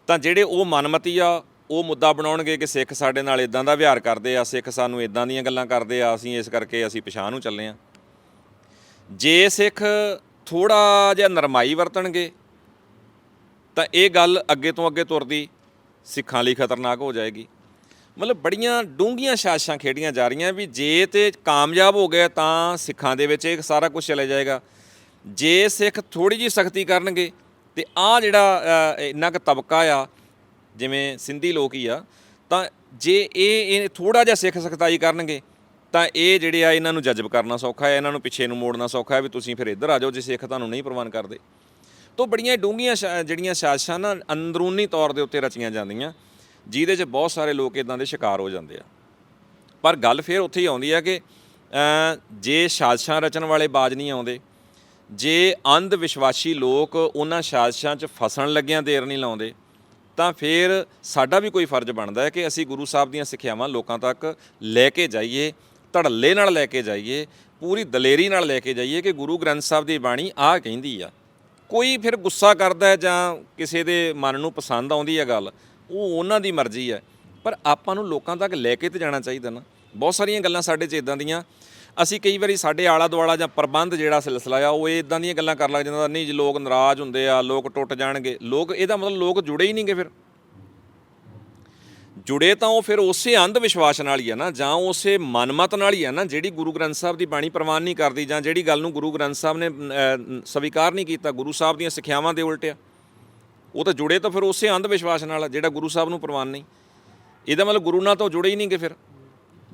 ਤਾਂ ਜਿਹੜੇ ਉਹ ਮਨਮਤੀ ਆ, ਉਹ ਮੁੱਦਾ ਬਣਾਉਣਗੇ ਕਿ ਸਿੱਖ ਸਾਡੇ ਨਾਲ ਇਦਾਂ ਦਾ ਵਿਹਾਰ ਕਰਦੇ ਆ, ਸਿੱਖ ਸਾਨੂੰ ਇਦਾਂ ਦੀਆਂ ਗੱਲਾਂ ਕਰਦੇ ਆ, ਅਸੀਂ ਇਸ ਕਰਕੇ ਅਸੀਂ ਪਛਾਣ ਨੂੰ ਚੱਲੇ ਆ। ਜੇ ਸਿੱਖ ਥੋੜਾ ਜਿਹਾ ਨਰਮਾਈ ਵਰਤਣਗੇ ਤਾਂ ਇਹ ਗੱਲ ਅੱਗੇ ਤੋਂ ਅੱਗੇ ਤੁਰਦੀ ਸਿੱਖਾਂ ਲਈ ਖਤਰਨਾਕ ਹੋ ਜਾਏਗੀ। ਮਤਲਬ ਬੜੀਆਂ ਡੂੰਘੀਆਂ ਸਾਜ਼ਿਸ਼ਾਂ ਖੇਡੀਆਂ ਜਾ ਰਹੀਆਂ ਵੀ ਜੇ ਤੇ ਕਾਮਯਾਬ ਹੋ ਗਏ ਤਾਂ ਸਿੱਖਾਂ ਦੇ ਵਿੱਚ ਇਹ ਸਾਰਾ ਕੁਝ ਚਲੇ ਜਾਏਗਾ। ਜੇ ਸਿੱਖ ਥੋੜੀ ਜੀ ਸਖਤੀ ਕਰਨਗੇ ਤੇ ਆ ਜਿਹੜਾ ਇੰਨਾ ਕੁ ਤਬਕਾ ਆ, ਜਿਵੇਂ ਸਿੰਧੀ ਲੋਕ ਹੀ ਆ, ਤਾਂ ਜੇ ਇਹ ਇਹ ਥੋੜਾ ਜਿਹਾ ਸਿੱਖ ਸਖਤਾਈ ਕਰਨਗੇ, ਤਾਂ ਇਹ ਜਿਹੜੇ ਆ ਇਹਨਾਂ ਨੂੰ ਜਜ਼ਬ ਕਰਨਾ ਸੌਖਾ ਹੈ, ਇਹਨਾਂ ਨੂੰ ਪਿੱਛੇ ਨੂੰ ਮੋੜਨਾ ਸੌਖਾ ਹੈ ਵੀ ਤੁਸੀਂ ਫਿਰ ਇੱਧਰ ਆ ਜਾਓ ਜੇ ਸਿੱਖ ਤੁਹਾਨੂੰ ਨਹੀਂ ਪ੍ਰਵਾਨ ਕਰਦੇ। ਤੋਂ ਬੜੀਆਂ ਡੂੰਘੀਆਂ ਸ਼ਾ- ਜਿਹੜੀਆਂ ਸਾਜ਼ਿਸ਼ਾਂ ਨਾ ਅੰਦਰੂਨੀ ਤੌਰ ਦੇ ਉੱਤੇ ਰਚੀਆਂ ਜਾਂਦੀਆਂ, ਜਿਹਦੇ 'ਚ ਬਹੁਤ ਸਾਰੇ ਲੋਕ ਇਦਾਂ ਦੇ ਸ਼ਿਕਾਰ ਹੋ ਜਾਂਦੇ ਆ। ਪਰ ਗੱਲ ਫਿਰ ਉੱਥੇ ਹੀ ਆਉਂਦੀ ਆ ਕਿ ਜੇ ਸਾਜ਼ਿਸ਼ਾਂ ਰਚਣ ਵਾਲੇ ਬਾਜ ਨਹੀਂ ਆਉਂਦੇ, ਜੇ ਅੰਧ ਵਿਸ਼ਵਾਸੀ ਲੋਕ ਉਹਨਾਂ ਸਾਜ਼ਿਸ਼ਾਂ 'ਚ ਫਸਣ ਲੱਗਿਆਂ ਦੇਰ ਨਹੀਂ ਲਾਉਂਦੇ, ਤਾਂ ਫਿਰ ਸਾਡਾ ਵੀ ਕੋਈ ਫਰਜ਼ ਬਣਦਾ ਹੈ ਕਿ ਅਸੀਂ ਗੁਰੂ ਸਾਹਿਬ ਦੀਆਂ ਸਿੱਖਿਆਵਾਂ ਲੋਕਾਂ ਤੱਕ ਲੈ ਕੇ ਜਾਈਏ, ਧੜੱਲੇ ਨਾਲ ਲੈ ਕੇ ਜਾਈਏ, ਪੂਰੀ ਦਲੇਰੀ ਨਾਲ ਲੈ ਕੇ ਜਾਈਏ ਕਿ ਗੁਰੂ ਗ੍ਰੰਥ ਸਾਹਿਬ ਦੀ ਬਾਣੀ ਆਹ ਕਹਿੰਦੀ ਆ। ਕੋਈ ਫਿਰ ਗੁੱਸਾ ਕਰਦਾ ਹੈ ਜਾਂ ਕਿਸੇ ਦੇ ਮਨ ਨੂੰ ਪਸੰਦ ਆਉਂਦੀ ਹੈ ਗੱਲ, ਉਹ ਉਹਨਾਂ ਦੀ ਮਰਜ਼ੀ ਹੈ। ਪਰ ਆਪਾਂ ਨੂੰ ਲੋਕਾਂ ਤੱਕ ਲੈ ਕੇ ਤੇ ਜਾਣਾ ਚਾਹੀਦਾ ਨਾ। ਬਹੁਤ ਸਾਰੀਆਂ ਗੱਲਾਂ ਸਾਡੇ 'ਚ ਇਦਾਂ ਦੀਆਂ। ਅਸੀਂ ਕਈ ਵਾਰੀ ਸਾਡੇ ਆਲਾ ਦੁਆਲਾ ਜਾਂ ਪ੍ਰਬੰਧ ਜਿਹੜਾ ਸਿਲਸਿਲਾ ਆ, ਉਹ ਇਦਾਂ ਦੀਆਂ ਗੱਲਾਂ ਕਰਨ ਲੱਗ ਜਾਂਦਾ। ਨਹੀਂ ਜੀ, ਲੋਕ ਨਾਰਾਜ਼ ਹੁੰਦੇ ਆ, ਲੋਕ ਟੁੱਟ ਜਾਣਗੇ। ਲੋਕ, ਇਹਦਾ ਮਤਲਬ ਲੋਕ ਜੁੜੇ ਹੀ ਨਹੀਂਗੇ ਫਿਰ। ਜੁੜੇ ਤਾਂ ਉਹ ਫਿਰ ਉਸੇ ਅੰਧ ਵਿਸ਼ਵਾਸ ਨਾਲ ਹੀ ਆ ਨਾ, ਜਾਂ ਉਸੇ ਮਨਮਤ ਨਾਲ ਹੀ ਆ ਨਾ, ਜਿਹੜੀ ਗੁਰੂ ਗ੍ਰੰਥ ਸਾਹਿਬ ਦੀ ਬਾਣੀ ਪ੍ਰਵਾਨ ਨਹੀਂ ਕਰਦੀ, ਜਾਂ ਜਿਹੜੀ ਗੱਲ ਨੂੰ ਗੁਰੂ ਗ੍ਰੰਥ ਸਾਹਿਬ ਨੇ ਸਵੀਕਾਰ ਨਹੀਂ ਕੀਤਾ, ਗੁਰੂ ਸਾਹਿਬ ਦੀਆਂ ਸਿੱਖਿਆਵਾਂ ਦੇ ਉਲਟ ਆ। ਉਹ ਤਾਂ ਜੁੜੇ ਤਾਂ ਫਿਰ ਉਸੇ ਅੰਧ ਵਿਸ਼ਵਾਸ ਨਾਲ ਜਿਹੜਾ ਗੁਰੂ ਸਾਹਿਬ ਨੂੰ ਪ੍ਰਵਾਨ ਨਹੀਂ। ਇਹਦਾ ਮਤਲਬ ਗੁਰੂ ਨਾਲ ਤਾਂ ਉਹ ਜੁੜੇ ਹੀ ਨਹੀਂਗੇ ਫਿਰ।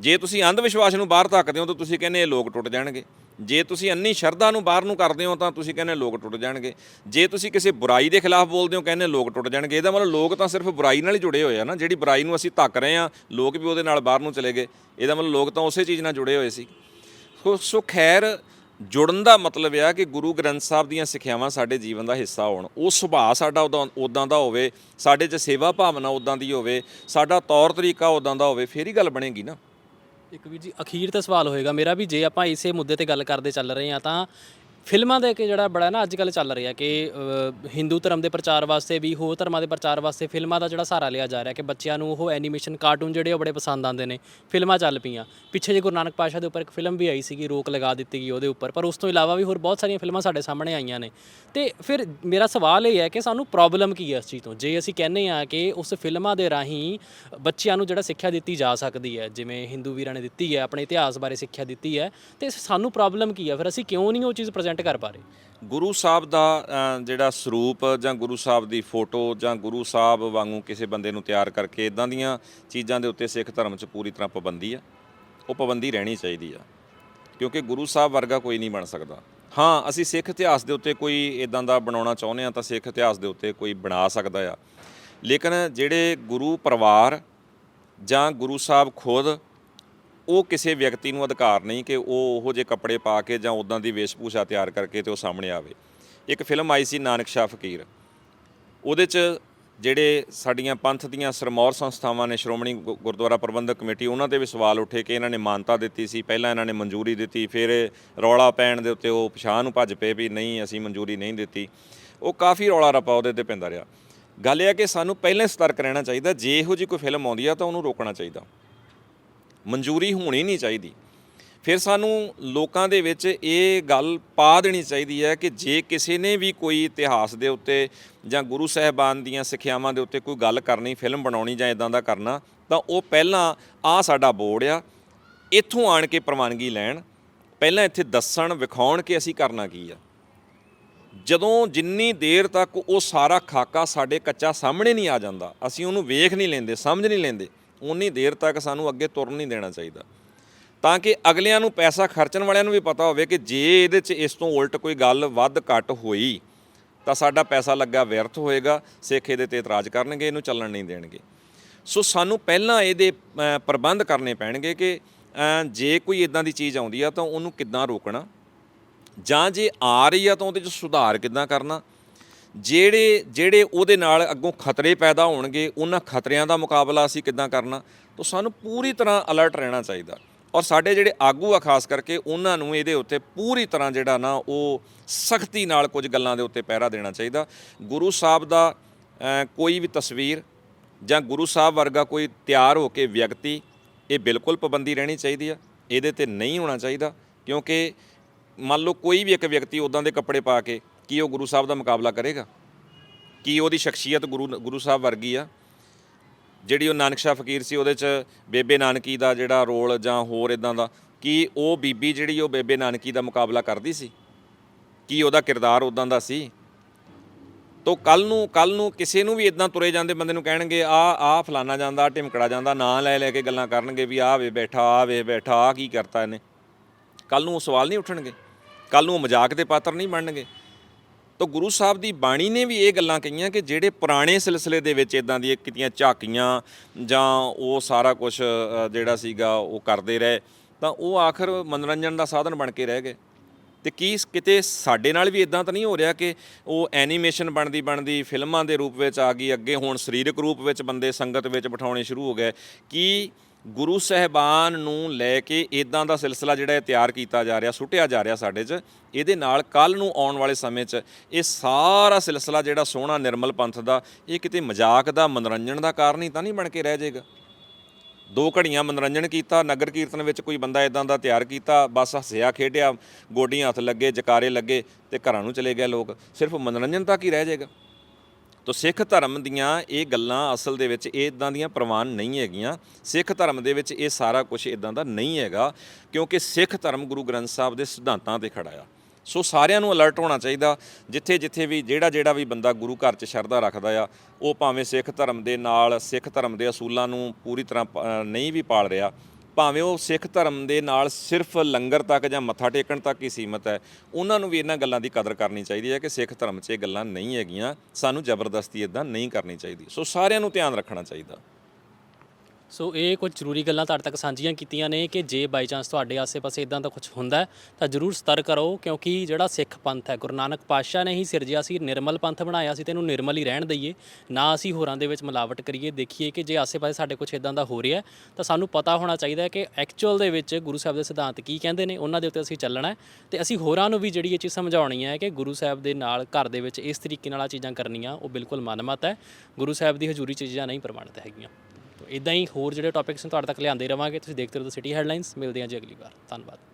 ਜੇ ਤੁਸੀਂ ਅੰਧ ਵਿਸ਼ਵਾਸ ਨੂੰ ਬਾਹਰ ਧੱਕਦੇ ਹੋ ਤਾਂ ਤੁਸੀਂ ਕਹਿੰਦੇ ਇਹ ਲੋਕ ਟੁੱਟ ਜਾਣਗੇ। ਜੇ ਤੁਸੀਂ ਅੰਨੀ ਸ਼ਰਧਾ ਨੂੰ ਬਾਹਰ ਨੂੰ ਕਰਦੇ ਹੋ ਤਾਂ ਤੁਸੀਂ ਕਹਿੰਦੇ ਲੋਕ ਟੁੱਟ ਜਾਣਗੇ। ਜੇ ਤੁਸੀਂ ਕਿਸੇ ਬੁਰਾਈ ਦੇ ਖਿਲਾਫ ਬੋਲਦੇ ਹੋ ਕਹਿੰਦੇ ਲੋਕ ਟੁੱਟ ਜਾਣਗੇ। ਇਹਦਾ ਮਤਲਬ ਲੋਕ ਤਾਂ ਸਿਰਫ ਬੁਰਾਈ ਨਾਲ ਹੀ ਜੁੜੇ ਹੋਏ ਆ ਨਾ। ਜਿਹੜੀ ਬੁਰਾਈ ਨੂੰ ਅਸੀਂ ਧੱਕ ਰਹੇ ਆ ਲੋਕ ਵੀ ਉਹਦੇ ਨਾਲ ਬਾਹਰ ਨੂੰ ਚਲੇ ਗਏ। ਇਹਦਾ ਮਤਲਬ ਲੋਕ ਤਾਂ ਉਸੇ ਚੀਜ਼ ਨਾਲ ਜੁੜੇ ਹੋਏ ਸੀ। ਸੋ ਸੋ ਖੈਰ, ਜੁੜਨ ਦਾ ਮਤਲਬ ਆ ਕਿ ਗੁਰੂ ਗ੍ਰੰਥ ਸਾਹਿਬ ਦੀਆਂ ਸਿੱਖਿਆਵਾਂ ਸਾਡੇ ਜੀਵਨ ਦਾ ਹਿੱਸਾ ਹੋਣ। ਉਹ ਸੁਭਾਅ ਸਾਡਾ ਉਦਾਂ ਉਦਾਂ ਦਾ ਹੋਵੇ, ਸਾਡੇ 'ਚ ਸੇਵਾ ਭਾਵਨਾ ਉਦਾਂ ਦੀ ਹੋਵੇ, ਸਾਡਾ ਤੌਰ ਤਰੀਕਾ ਉਦਾਂ ਦਾ ਹੋਵੇ, ਫੇਰ ਹੀ ਗੱਲ ਬਣੇਗੀ ਨਾ। ਇੱਕ ਵੀਰ ਜੀ, ਅਖੀਰ ਤੇ ਸਵਾਲ ਹੋਏਗਾ ਮੇਰਾ ਵੀ, ਜੇ ਆਪਾਂ ਇਸੇ ਮੁੱਦੇ ਤੇ ਗੱਲ ਕਰਦੇ ਚੱਲ ਰਹੇ ਹਾਂ ਤਾਂ ਫਿਲਮਾਂ ਦੇ ਕੇ ਜਿਹੜਾ ਬੜਾ ਨਾ ਅੱਜ ਕੱਲ ਚੱਲ ਰਿਹਾ ਕਿ ਅ, ਹਿੰਦੂ ਧਰਮ ਦੇ ਪ੍ਰਚਾਰ ਵਾਸਤੇ ਵੀ ਹੋਰ ਧਰਮਾਂ ਦੇ ਪ੍ਰਚਾਰ ਵਾਸਤੇ ਫਿਲਮਾਂ ਦਾ ਜਿਹੜਾ ਸਹਾਰਾ ਲਿਆ ਜਾ ਰਿਹਾ ਕਿ ਬੱਚਿਆਂ ਨੂੰ ਉਹ ਐਨੀਮੇਸ਼ਨ ਕਾਰਟੂਨ ਜਿਹੜੇ ਉਹ ਬੜੇ ਪਸੰਦ ਆਉਂਦੇ ਨੇ ਫਿਲਮਾਂ ਚੱਲ ਪਈਆਂ। ਪਿੱਛੇ ਜੇ ਗੁਰੂ ਨਾਨਕ ਪਾਸ਼ਾ ਦੇ ਉੱਪਰ ਇੱਕ ਫਿਲਮ ਵੀ ਆਈ ਸੀਗੀ ਰੋਕ ਲਗਾ ਦਿੱਤੀ ਗਈ ਉਹਦੇ ਉੱਪਰ ਪਰ ਉਸ ਤੋਂ ਇਲਾਵਾ ਵੀ ਹੋਰ ਬਹੁਤ ਸਾਰੀਆਂ ਫਿਲਮਾਂ ਸਾਡੇ ਸਾਹਮਣੇ ਆਈਆਂ ਨੇ। ਤੇ ਫਿਰ ਮੇਰਾ ਸਵਾਲ ਇਹ ਹੈ ਕਿ ਸਾਨੂੰ ਪ੍ਰੋਬਲਮ ਕੀ ਹੈ ਇਸ ਚੀਜ਼ ਤੋਂ? ਜੇ ਅਸੀਂ ਕਹਿੰਦੇ ਆ ਕਿ ਉਸ ਫਿਲਮਾਂ ਦੇ ਰਾਹੀਂ ਬੱਚਿਆਂ ਨੂੰ ਜਿਹੜਾ ਸਿੱਖਿਆ ਦਿੱਤੀ ਜਾ ਸਕਦੀ ਹੈ ਜਿਵੇਂ ਹਿੰਦੂ ਵੀਰਾਂ ਨੇ ਦਿੱਤੀ ਹੈ ਆਪਣੇ ਇਤਿਹਾਸ ਬਾਰੇ ਸਿੱਖਿਆ ਦਿੱਤੀ ਹੈ ਤੇ ਸਾਨੂੰ ਪ੍ਰੋਬਲਮ ਕੀ ਹੈ? ਫਿਰ ਅਸੀਂ ਕਿਉਂ ਨਹੀਂ ਉਹ ਚੀਜ਼ ਪ੍ਰੈਜ਼ੈਂਟ ਕਰ ਪਾ ਰਹੇ। ਗੁਰੂ ਸਾਹਿਬ ਦਾ ਅ, ਜਿਹੜਾ ਸਰੂਪ ਜਾਂ ਗੁਰੂ ਸਾਹਿਬ ਦੀ ਫੋਟੋ ਜਾਂ ਗੁਰੂ ਸਾਹਿਬ ਵਾਂਗੂ ਕਿਸੇ ਬੰਦੇ ਨੂੰ ਤਿਆਰ ਕਰਕੇ ਇਦਾਂ ਦੀਆਂ ਚੀਜ਼ਾਂ ਦੇ ਉੱਤੇ ਸਿੱਖ ਧਰਮ 'ਚ ਪੂਰੀ ਤਰ੍ਹਾਂ ਪਾਬੰਦੀ ਆ ਉਹ ਪਾਬੰਦੀ ਰਹਿਣੀ ਚਾਹੀਦੀ ਆ। ਕਿਉਂਕਿ ਗੁਰੂ ਸਾਹਿਬ ਵਰਗਾ ਕੋਈ ਨਹੀਂ ਬਣ ਸਕਦਾ। ਹਾਂ ਅਸੀਂ ਸਿੱਖ ਇਤਿਹਾਸ ਦੇ ਉੱਤੇ ਕੋਈ ਇਦਾਂ ਦਾ ਬਣਾਉਣਾ ਚਾਹੁੰਦੇ ਆ ਤਾਂ ਸਿੱਖ ਇਤਿਹਾਸ ਦੇ ਉੱਤੇ ਕੋਈ ਬਣਾ ਸਕਦਾ ਆ। ਲੇਕਿਨ ਜਿਹੜੇ ਗੁਰੂ ਪਰਿਵਾਰ ਜਾਂ ਗੁਰੂ ਸਾਹਿਬ ਖੁਦ ਉਹ ਕਿਸੇ ਵਿਅਕਤੀ ਨੂੰ ਅਧਿਕਾਰ ਨਹੀਂ ਕਿ ਉਹ ਉਹੋ ਜਿਹੇ ਕੱਪੜੇ ਪਾ ਕੇ ਜਾਂ ਉਦਾਂ ਦੀ ਵੇਸ਼ਭੂਸ਼ਾ ਤਿਆਰ ਕਰਕੇ ਤੇ ਉਹ ਸਾਹਮਣੇ ਆਵੇ। ਇੱਕ ਫਿਲਮ ਆਈ ਸੀ ਨਾਨਕ ਸ਼ਾਹ ਫਕੀਰ। ਉਹਦੇ 'ਚ ਜਿਹੜੇ ਸਾਡੀਆਂ ਪੰਥ ਦੀਆਂ ਸਰਮੌਰ ਸੰਸਥਾਵਾਂ ਨੇ, ਸ਼੍ਰੋਮਣੀ ਗੁ- ਗੁਰਦੁਆਰਾ ਪ੍ਰਬੰਧਕ ਕਮੇਟੀ, ਉਹਨਾਂ ਤੇ ਵੀ ਸਵਾਲ ਉੱਠੇ ਕਿ ਇਹਨਾਂ ਨੇ ਮਾਨਤਾ ਦਿੱਤੀ ਸੀ। ਪਹਿਲਾਂ ਇਹਨਾਂ ਨੇ ਮਨਜ਼ੂਰੀ ਦਿੱਤੀ, ਫਿਰ ਰੌਲਾ ਪੈਣ ਦੇ ਉੱਤੇ ਉਹ ਪਛਾਣ ਨੂੰ ਭੱਜ ਪਏ ਵੀ ਨਹੀਂ, ਅਸੀਂ ਮਨਜ਼ੂਰੀ ਨਹੀਂ ਦਿੱਤੀ। ਉਹ ਕਾਫੀ ਰੌਲਾ ਰੱਪਾ ਉਹਦੇ ਤੇ ਪੈਂਦਾ ਰਿਹਾ। ਗੱਲ ਇਹ ਹੈ ਕਿ ਸਾਨੂੰ ਪਹਿਲਾਂ ਸਤਰਕ ਰਹਿਣਾ ਚਾਹੀਦਾ, ਜੇ ਇਹੋ ਜਿਹੀ ਕੋਈ ਫਿਲਮ ਆਉਂਦੀ ਆ ਤਾਂ ਉਹਨੂੰ ਰੋਕਣਾ ਚਾਹੀਦਾ। ਮਨਜ਼ੂਰੀ ਹੋਣੀ ਨਹੀਂ ਚਾਹੀਦੀ। ਫਿਰ ਸਾਨੂੰ ਲੋਕਾਂ ਦੇ ਵਿੱਚ ਇਹ ਗੱਲ ਪਾ ਦੇਣੀ ਚਾਹੀਦੀ ਹੈ ਕਿ ਜੇ ਕਿਸੇ ਨੇ ਵੀ ਕੋਈ ਇਤਿਹਾਸ ਦੇ ਉੱਤੇ ਜਾਂ ਗੁਰੂ ਸਾਹਿਬਾਨ ਦੀਆਂ ਸਿੱਖਿਆਵਾਂ ਦੇ ਉੱਤੇ ਕੋਈ ਗੱਲ ਕਰਨੀ, ਫਿਲਮ ਬਣਾਉਣੀ ਜਾਂ ਇਦਾਂ ਦਾ ਕਰਨਾ, ਤਾਂ ਉਹ ਪਹਿਲਾਂ ਆ ਸਾਡਾ ਬੋਰਡ ਆ, ਇੱਥੋਂ ਆਣ ਕੇ ਪ੍ਰਵਾਨਗੀ ਲੈਣ, ਪਹਿਲਾਂ ਇੱਥੇ ਦੱਸਣ, ਵਿਖਾਉਣ ਕਿ ਅਸੀਂ ਕਰਨਾ ਕੀ ਆ। ਜਦੋਂ ਜਿੰਨੀ ਦੇਰ ਤੱਕ ਉਹ ਸਾਰਾ ਖਾਕਾ ਸਾਡੇ ਕੱਚਾ ਸਾਹਮਣੇ ਨਹੀਂ ਆ ਜਾਂਦਾ, ਅਸੀਂ ਉਹਨੂੰ ਵੇਖ ਨਹੀਂ ਲੈਂਦੇ, ਸਮਝ ਨਹੀਂ ਲੈਂਦੇ ਉਨੀ ਦੇਰ ਤੱਕ ਸਾਨੂੰ ਅੱਗੇ ਤੁਰਨ ਨਹੀਂ ਦੇਣਾ ਚਾਹੀਦਾ। ਤਾਂ ਕਿ ਅਗਲਿਆਂ ਨੂੰ ਪੈਸਾ ਖਰਚਣ ਵਾਲਿਆਂ ਨੂੰ ਵੀ ਪਤਾ ਹੋਵੇ ਕਿ ਜੇ ਇਹਦੇ 'ਚ ਇਸ ਤੋਂ ਉਲਟ ਕੋਈ ਗੱਲ ਵੱਧ ਘੱਟ ਹੋਈ, ਤਾਂ ਸਾਡਾ ਪੈਸਾ ਲੱਗਾ ਵਿਅਰਥ ਹੋਏਗਾ, ਸਿੱਖ ਇਹਦੇ ਤੇ ਇਤਰਾਜ਼ ਕਰਨਗੇ, ਇਹਨੂੰ ਚੱਲਣ ਨਹੀਂ ਦੇਣਗੇ। ਸੋ ਸਾਨੂੰ ਪਹਿਲਾਂ ਇਹਦੇ ਪ੍ਰਬੰਧ ਕਰਨੇ ਪੈਣਗੇ ਕਿ ਜੇ ਕੋਈ ਇਦਾਂ ਦੀ ਚੀਜ਼ ਆਉਂਦੀ ਆ ਤਾਂ ਉਹਨੂੰ ਕਿੱਦਾਂ ਰੋਕਣਾ? ਜਾਂ ਜੇ ਆ ਰਹੀ ਆ ਤਾਂ ਉਹਦੇ 'ਚ ਸੁਧਾਰ ਕਿੱਦਾਂ ਕਰਨਾ? ਜਿਹੜੇ ਜਿਹੜੇ ਉਹਦੇ ਨਾਲ ਅੱਗੋਂ ਖਤਰੇ ਪੈਦਾ ਹੋਣਗੇ, ਉਹਨਾਂ ਖਤਰਿਆਂ ਦਾ ਮੁਕਾਬਲਾ ਅਸੀਂ ਕਿੱਦਾਂ ਕਰਨਾ? ਤਾਂ ਸਾਨੂੰ ਪੂਰੀ ਤਰ੍ਹਾਂ ਅਲਰਟ ਰਹਿਣਾ ਚਾਹੀਦਾ। ਔਰ ਸਾਡੇ ਜਿਹੜੇ ਆਗੂ ਆ, ਖਾਸ ਕਰਕੇ ਉਹਨਾਂ ਨੂੰ ਇਹਦੇ ਉੱਤੇ ਪੂਰੀ ਤਰ੍ਹਾਂ ਜਿਹੜਾ ਨਾ ਉਹ ਸਖਤੀ ਨਾਲ ਕੁਝ ਗੱਲਾਂ ਦੇ ਉੱਤੇ ਪਹਿਰਾ ਦੇਣਾ ਚਾਹੀਦਾ। ਗੁਰੂ ਸਾਹਿਬ ਦਾ ਕੋਈ ਵੀ ਤਸਵੀਰ ਜਾਂ ਗੁਰੂ ਸਾਹਿਬ ਵਰਗਾ ਕੋਈ ਤਿਆਰ ਹੋ ਕੇ ਵਿਅਕਤੀ, ਇਹ ਬਿਲਕੁਲ ਪਾਬੰਦੀ ਰਹਿਣੀ ਚਾਹੀਦੀ ਆ। ਇਹਦੇ ਤੇ ਨਹੀਂ ਹੋਣਾ ਚਾਹੀਦਾ, ਕਿਉਂਕਿ ਮੰਨ ਲਓ ਕੋਈ ਵੀ ਇੱਕ ਵਿਅਕਤੀ ਉਦਾਂ ਦੇ ਕੱਪੜੇ ਪਾ ਕੇ ਕੀ ਉਹ ਗੁਰੂ ਸਾਹਿਬ ਦਾ ਮੁਕਾਬਲਾ ਕਰੇਗਾ? ਕੀ ਉਹਦੀ ਸ਼ਖਸੀਅਤ ਗੁਰੂ ਗੁਰੂ ਸਾਹਿਬ ਵਰਗੀ ਆ? ਜਿਹੜੀ ਉਹ ਨਾਨਕ ਸ਼ਾਹ ਫਕੀਰ ਸੀ, ਉਹਦੇ ਚ ਬੇਬੇ ਨਾਨਕੀ ਦਾ ਜਿਹੜਾ ਰੋਲ ਜਾਂ ਹੋਰ ਇਦਾਂ ਦਾ, ਕੀ ਉਹ ਬੀਬੀ ਜਿਹੜੀ ਉਹ ਬੇਬੇ ਨਾਨਕੀ ਦਾ ਮੁਕਾਬਲਾ ਕਰਦੀ ਸੀ? ਕੀ ਉਹਦਾ ਕਿਰਦਾਰ ਉਦਾਂ ਦਾ ਸੀ? ਤੋ ਕੱਲ ਨੂੰ ਕੱਲ ਨੂੰ ਕਿਸੇ ਨੂੰ ਵੀ ਇਦਾਂ ਤੁਰੇ ਜਾਂਦੇ ਬੰਦੇ ਨੂੰ ਕਹਿਣਗੇ, ਆ ਆ ਫਲਾਨਾ ਜਾਂਦਾ ਆਹ ਢਿਮਕੜਾ ਜਾਂਦਾ, ਨਾਂ ਲੈ ਲੈ ਕੇ ਗੱਲਾਂ ਕਰਨਗੇ ਵੀ ਆ ਵੇ ਬੈਠਾ ਆ ਵੇ ਬੈਠਾ ਆ ਕੀ ਕਰਤਾ ਇਹਨੇ? ਕੱਲ ਨੂੰ ਉਹ ਸਵਾਲ ਨਹੀਂ ਉੱਠਣਗੇ। ਕੱਲ ਨੂੰ ਉਹ ਮਜ਼ਾਕ ਦੇ ਪਾਤਰ ਨਹੀਂ ਬਣਨਗੇ। ਤਾਂ ਗੁਰੂ ਸਾਹਿਬ ਦੀ ਬਾਣੀ ਨੇ ਵੀ ਇਹ ਗੱਲਾਂ ਕਹੀਆਂ ਕਿ ਜਿਹੜੇ ਪੁਰਾਣੇ ਸਿਲਸਿਲੇ ਦੇ ਵਿੱਚ ਇਦਾਂ ਦੀਆਂ ਕਿਤੀਆਂ ਝਾਕੀਆਂ ਜਾਂ ਉਹ ਸਾਰਾ ਕੁਝ ਜਿਹੜਾ ਸੀਗਾ ਉਹ ਕਰਦੇ ਰਹੇ, ਤਾਂ ਉਹ ਆਖਰ ਮਨੋਰੰਜਨ ਦਾ ਸਾਧਨ ਬਣ ਕੇ ਰਹਿ ਗਏ। ਤੇ ਕੀ ਕਿਤੇ ਸਾਡੇ ਨਾਲ ਵੀ ਇਦਾਂ ਤਾਂ ਨਹੀਂ ਹੋ ਰਿਹਾ ਕਿ ਉਹ ਐਨੀਮੇਸ਼ਨ ਬਣਦੀ ਬਣਦੀ ਫਿਲਮਾਂ ਦੇ ਰੂਪ ਵਿੱਚ ਆ ਗਈ, ਅੱਗੇ ਹੁਣ ਸਰੀਰਕ ਰੂਪ ਵਿੱਚ ਬੰਦੇ ਸੰਗਤ ਵਿੱਚ ਬਿਠਾਉਣੇ ਸ਼ੁਰੂ ਹੋ ਗਏ। ਕੀ ਗੁਰੂ ਸਾਹਿਬਾਨ ਨੂੰ ਲੈ ਕੇ ਇਦਾਂ ਦਾ ਸਿਲਸਿਲਾ ਜਿਹੜਾ ਇਹ ਤਿਆਰ ਕੀਤਾ ਜਾ ਰਿਹਾ, ਸੁੱਟਿਆ ਜਾ ਰਿਹਾ ਸਾਡੇ 'ਚ, ਇਹਦੇ ਨਾਲ ਕੱਲ ਨੂੰ ਆਉਣ ਵਾਲੇ ਸਮੇਂ 'ਚ ਇਹ ਸਾਰਾ ਸਿਲਸਿਲਾ ਜਿਹੜਾ ਸੋਹਣਾ ਨਿਰਮਲ ਪੰਥ ਦਾ, ਇਹ ਕਿਤੇ ਮਜ਼ਾਕ ਦਾ, ਮਨੋਰੰਜਨ ਦਾ ਕਾਰਨ ਹੀ ਤਾਂ ਨਹੀਂ ਬਣ ਕੇ ਰਹਿ ਜਾਏਗਾ? ਦੋ ਘੜੀਆਂ ਮਨੋਰੰਜਨ ਕੀਤਾ, ਨਗਰ ਕੀਰਤਨ ਵਿੱਚ ਕੋਈ ਬੰਦਾ ਇਦਾਂ ਦਾ ਤਿਆਰ ਕੀਤਾ, ਬਸ ਹੱਸਿਆ, ਖੇਡਿਆ, ਗੋਡੀਆਂ ਹੱਥ ਲੱਗੇ, ਜਕਾਰੇ ਲੱਗੇ ਤੇ ਘਰਾਂ ਨੂੰ ਚਲੇ ਗਏ ਲੋਕ, ਸਿਰਫ ਮਨੋਰੰਜਨ ਤੱਕ ਹੀ ਰਹਿ ਜਾਏਗਾ? ਤੋ ਸਿੱਖ ਧਰਮ ਦੀਆਂ ਇਹ ਗੱਲਾਂ ਅਸਲ ਦੇ ਵਿੱਚ ਇਹ ਇਦਾਂ ਦੀਆਂ ਪ੍ਰਵਾਨ ਨਹੀਂ ਹੈਗੀਆਂ। ਸਿੱਖ ਧਰਮ ਦੇ ਵਿੱਚ ਇਹ ਸਾਰਾ ਕੁਝ ਇਦਾਂ ਦਾ ਨਹੀਂ ਹੈਗਾ ਕਿਉਂਕਿ ਸਿੱਖ ਧਰਮ ਗੁਰੂ ਗ੍ਰੰਥ ਸਾਹਿਬ ਦੇ ਸਿਧਾਂਤਾਂ ਤੇ ਖੜਾ ਆ। ਸੋ ਸਾਰਿਆਂ ਨੂੰ ਅਲਰਟ ਹੋਣਾ ਚਾਹੀਦਾ, ਜਿੱਥੇ ਜਿੱਥੇ ਵੀ ਜਿਹੜਾ ਜਿਹੜਾ ਵੀ ਬੰਦਾ ਗੁਰੂ ਘਰ 'ਚ ਸ਼ਰਧਾ ਰੱਖਦਾ ਆ, ਉਹ ਭਾਵੇਂ ਸਿੱਖ ਧਰਮ ਦੇ ਨਾਲ ਸਿੱਖ ਧਰਮ ਦੇ ਅਸੂਲਾਂ ਨੂੰ ਪੂਰੀ ਤਰ੍ਹਾਂ ਪ- ਨਹੀਂ ਵੀ ਪਾਲ ਰਿਹਾ ਭਾਵੇਂ ਉਹ ਸਿੱਖ ਧਰਮ ਦੇ ਨਾਲ ਸਿਰਫ ਲੰਗਰ ਤੱਕ ਜਾਂ ਮੱਥਾ ਟੇਕਣ ਤੱਕ ਹੀ ਸੀਮਤ ਹੈ, ਉਹਨਾਂ ਨੂੰ ਵੀ ਇਹਨਾਂ ਗੱਲਾਂ ਦੀ ਕਦਰ ਕਰਨੀ ਚਾਹੀਦੀ ਹੈ ਕਿ ਸਿੱਖ ਧਰਮ 'ਚ ਇਹ ਗੱਲਾਂ ਨਹੀਂ ਹੈਗੀਆਂ, ਸਾਨੂੰ ਜ਼ਬਰਦਸਤੀ ਇਦਾਂ ਨਹੀਂ ਕਰਨੀ ਚਾਹੀਦੀ। ਸੋ ਸਾਰਿਆਂ ਨੂੰ ਧਿਆਨ ਰੱਖਣਾ ਚਾਹੀਦਾ। ਸੋ ਇਹ ਕੁਝ ਜ਼ਰੂਰੀ ਗੱਲਾਂ ਤੁਹਾਡੇ ਤੱਕ ਸਾਂਝੀਆਂ ਕੀਤੀਆਂ ਨੇ ਕਿ ਜੇ ਬਾਈ ਚਾਂਸ ਤੁਹਾਡੇ ਆਸੇ-ਪਾਸੇ ਇਦਾਂ ਦਾ ਕੁਝ ਹੁੰਦਾ ਹੈ, ਤਾਂ ਜ਼ਰੂਰ ਸਤਰ ਕਰੋ ਕਿਉਂਕਿ ਜਿਹੜਾ ਸਿੱਖ ਪੰਥ ਹੈ ਗੁਰੂ ਨਾਨਕ ਪਾਤਸ਼ਾਹ ਨੇ ਹੀ ਸਿਰਜਿਆ ਸੀ ਨਿਰਮਲ ਪੰਥ ਬਣਾਇਆ ਸੀ ਤੇ ਇਹਨੂੰ ਨਿਰਮਲ ਹੀ ਰਹਿਣ ਦਈਏ ਨਾ ਅਸੀਂ ਹੋਰਾਂ ਦੇ ਵਿੱਚ ਮਿਲਾਵਟ ਕਰੀਏ ਦੇਖੀਏ ਕਿ ਜੇ ਆਸੇ-ਪਾਸੇ ਸਾਡੇ ਕੁਝ ਇਦਾਂ ਦਾ ਹੋ ਰਿਹਾ ਹੈ, ਤਾਂ ਸਾਨੂੰ ਪਤਾ ਹੋਣਾ ਚਾਹੀਦਾ ਹੈ ਕਿ ਐਕਚੁਅਲ ਦੇ ਵਿੱਚ ਗੁਰੂ ਸਾਹਿਬ ਦੇ ਸਿਧਾਂਤ ਕੀ ਕਹਿੰਦੇ ਨੇ ਉਹਨਾਂ ਦੇ ਉੱਤੇ ਅਸੀਂ ਚੱਲਣਾ ਹੈ ਤੇ ਅਸੀਂ ਹੋਰਾਂ ਨੂੰ ਵੀ ਜਿਹੜੀ ਇਹ ਚੀਜ਼ ਸਮਝਾਉਣੀ ਹੈ ਕਿ ਗੁਰੂ ਸਾਹਿਬ ਦੇ ਨਾਲ ਘਰ ਦੇ ਵਿੱਚ ਇਸ ਤਰੀਕੇ ਨਾਲ ਆ ਚੀਜ਼ਾਂ ਕਰਨੀਆਂ ਉਹ ਬਿਲਕੁਲ ਮਨਮਤ ਹੈ ਗੁਰੂ ਸਾਹਿਬ ਦੀ ਹਜ਼ੂਰੀ 'ਚ ਚੀਜ਼ਾਂ ਨਹੀਂ ਪ੍ਰਮਾਣਿਤ ਹੈਗੀਆਂ। ਇਦਾਂ ਹੀ ਹੋਰ ਜਿਹੜੇ ਟੌਪਿਕਸ ਨੇ ਤੁਹਾਡੇ ਤੱਕ ਲਿਆਂਦੇ ਰਵਾਂਗੇ, ਤੁਸੀਂ ਦੇਖਦੇ ਰਹੋ ਸਿਟੀ ਹੈਡਲਾਈਨਸ ਮਿਲਦੇ ਹਾਂ ਜੀ ਅਗਲੀ ਵਾਰ, ਧੰਨਵਾਦ।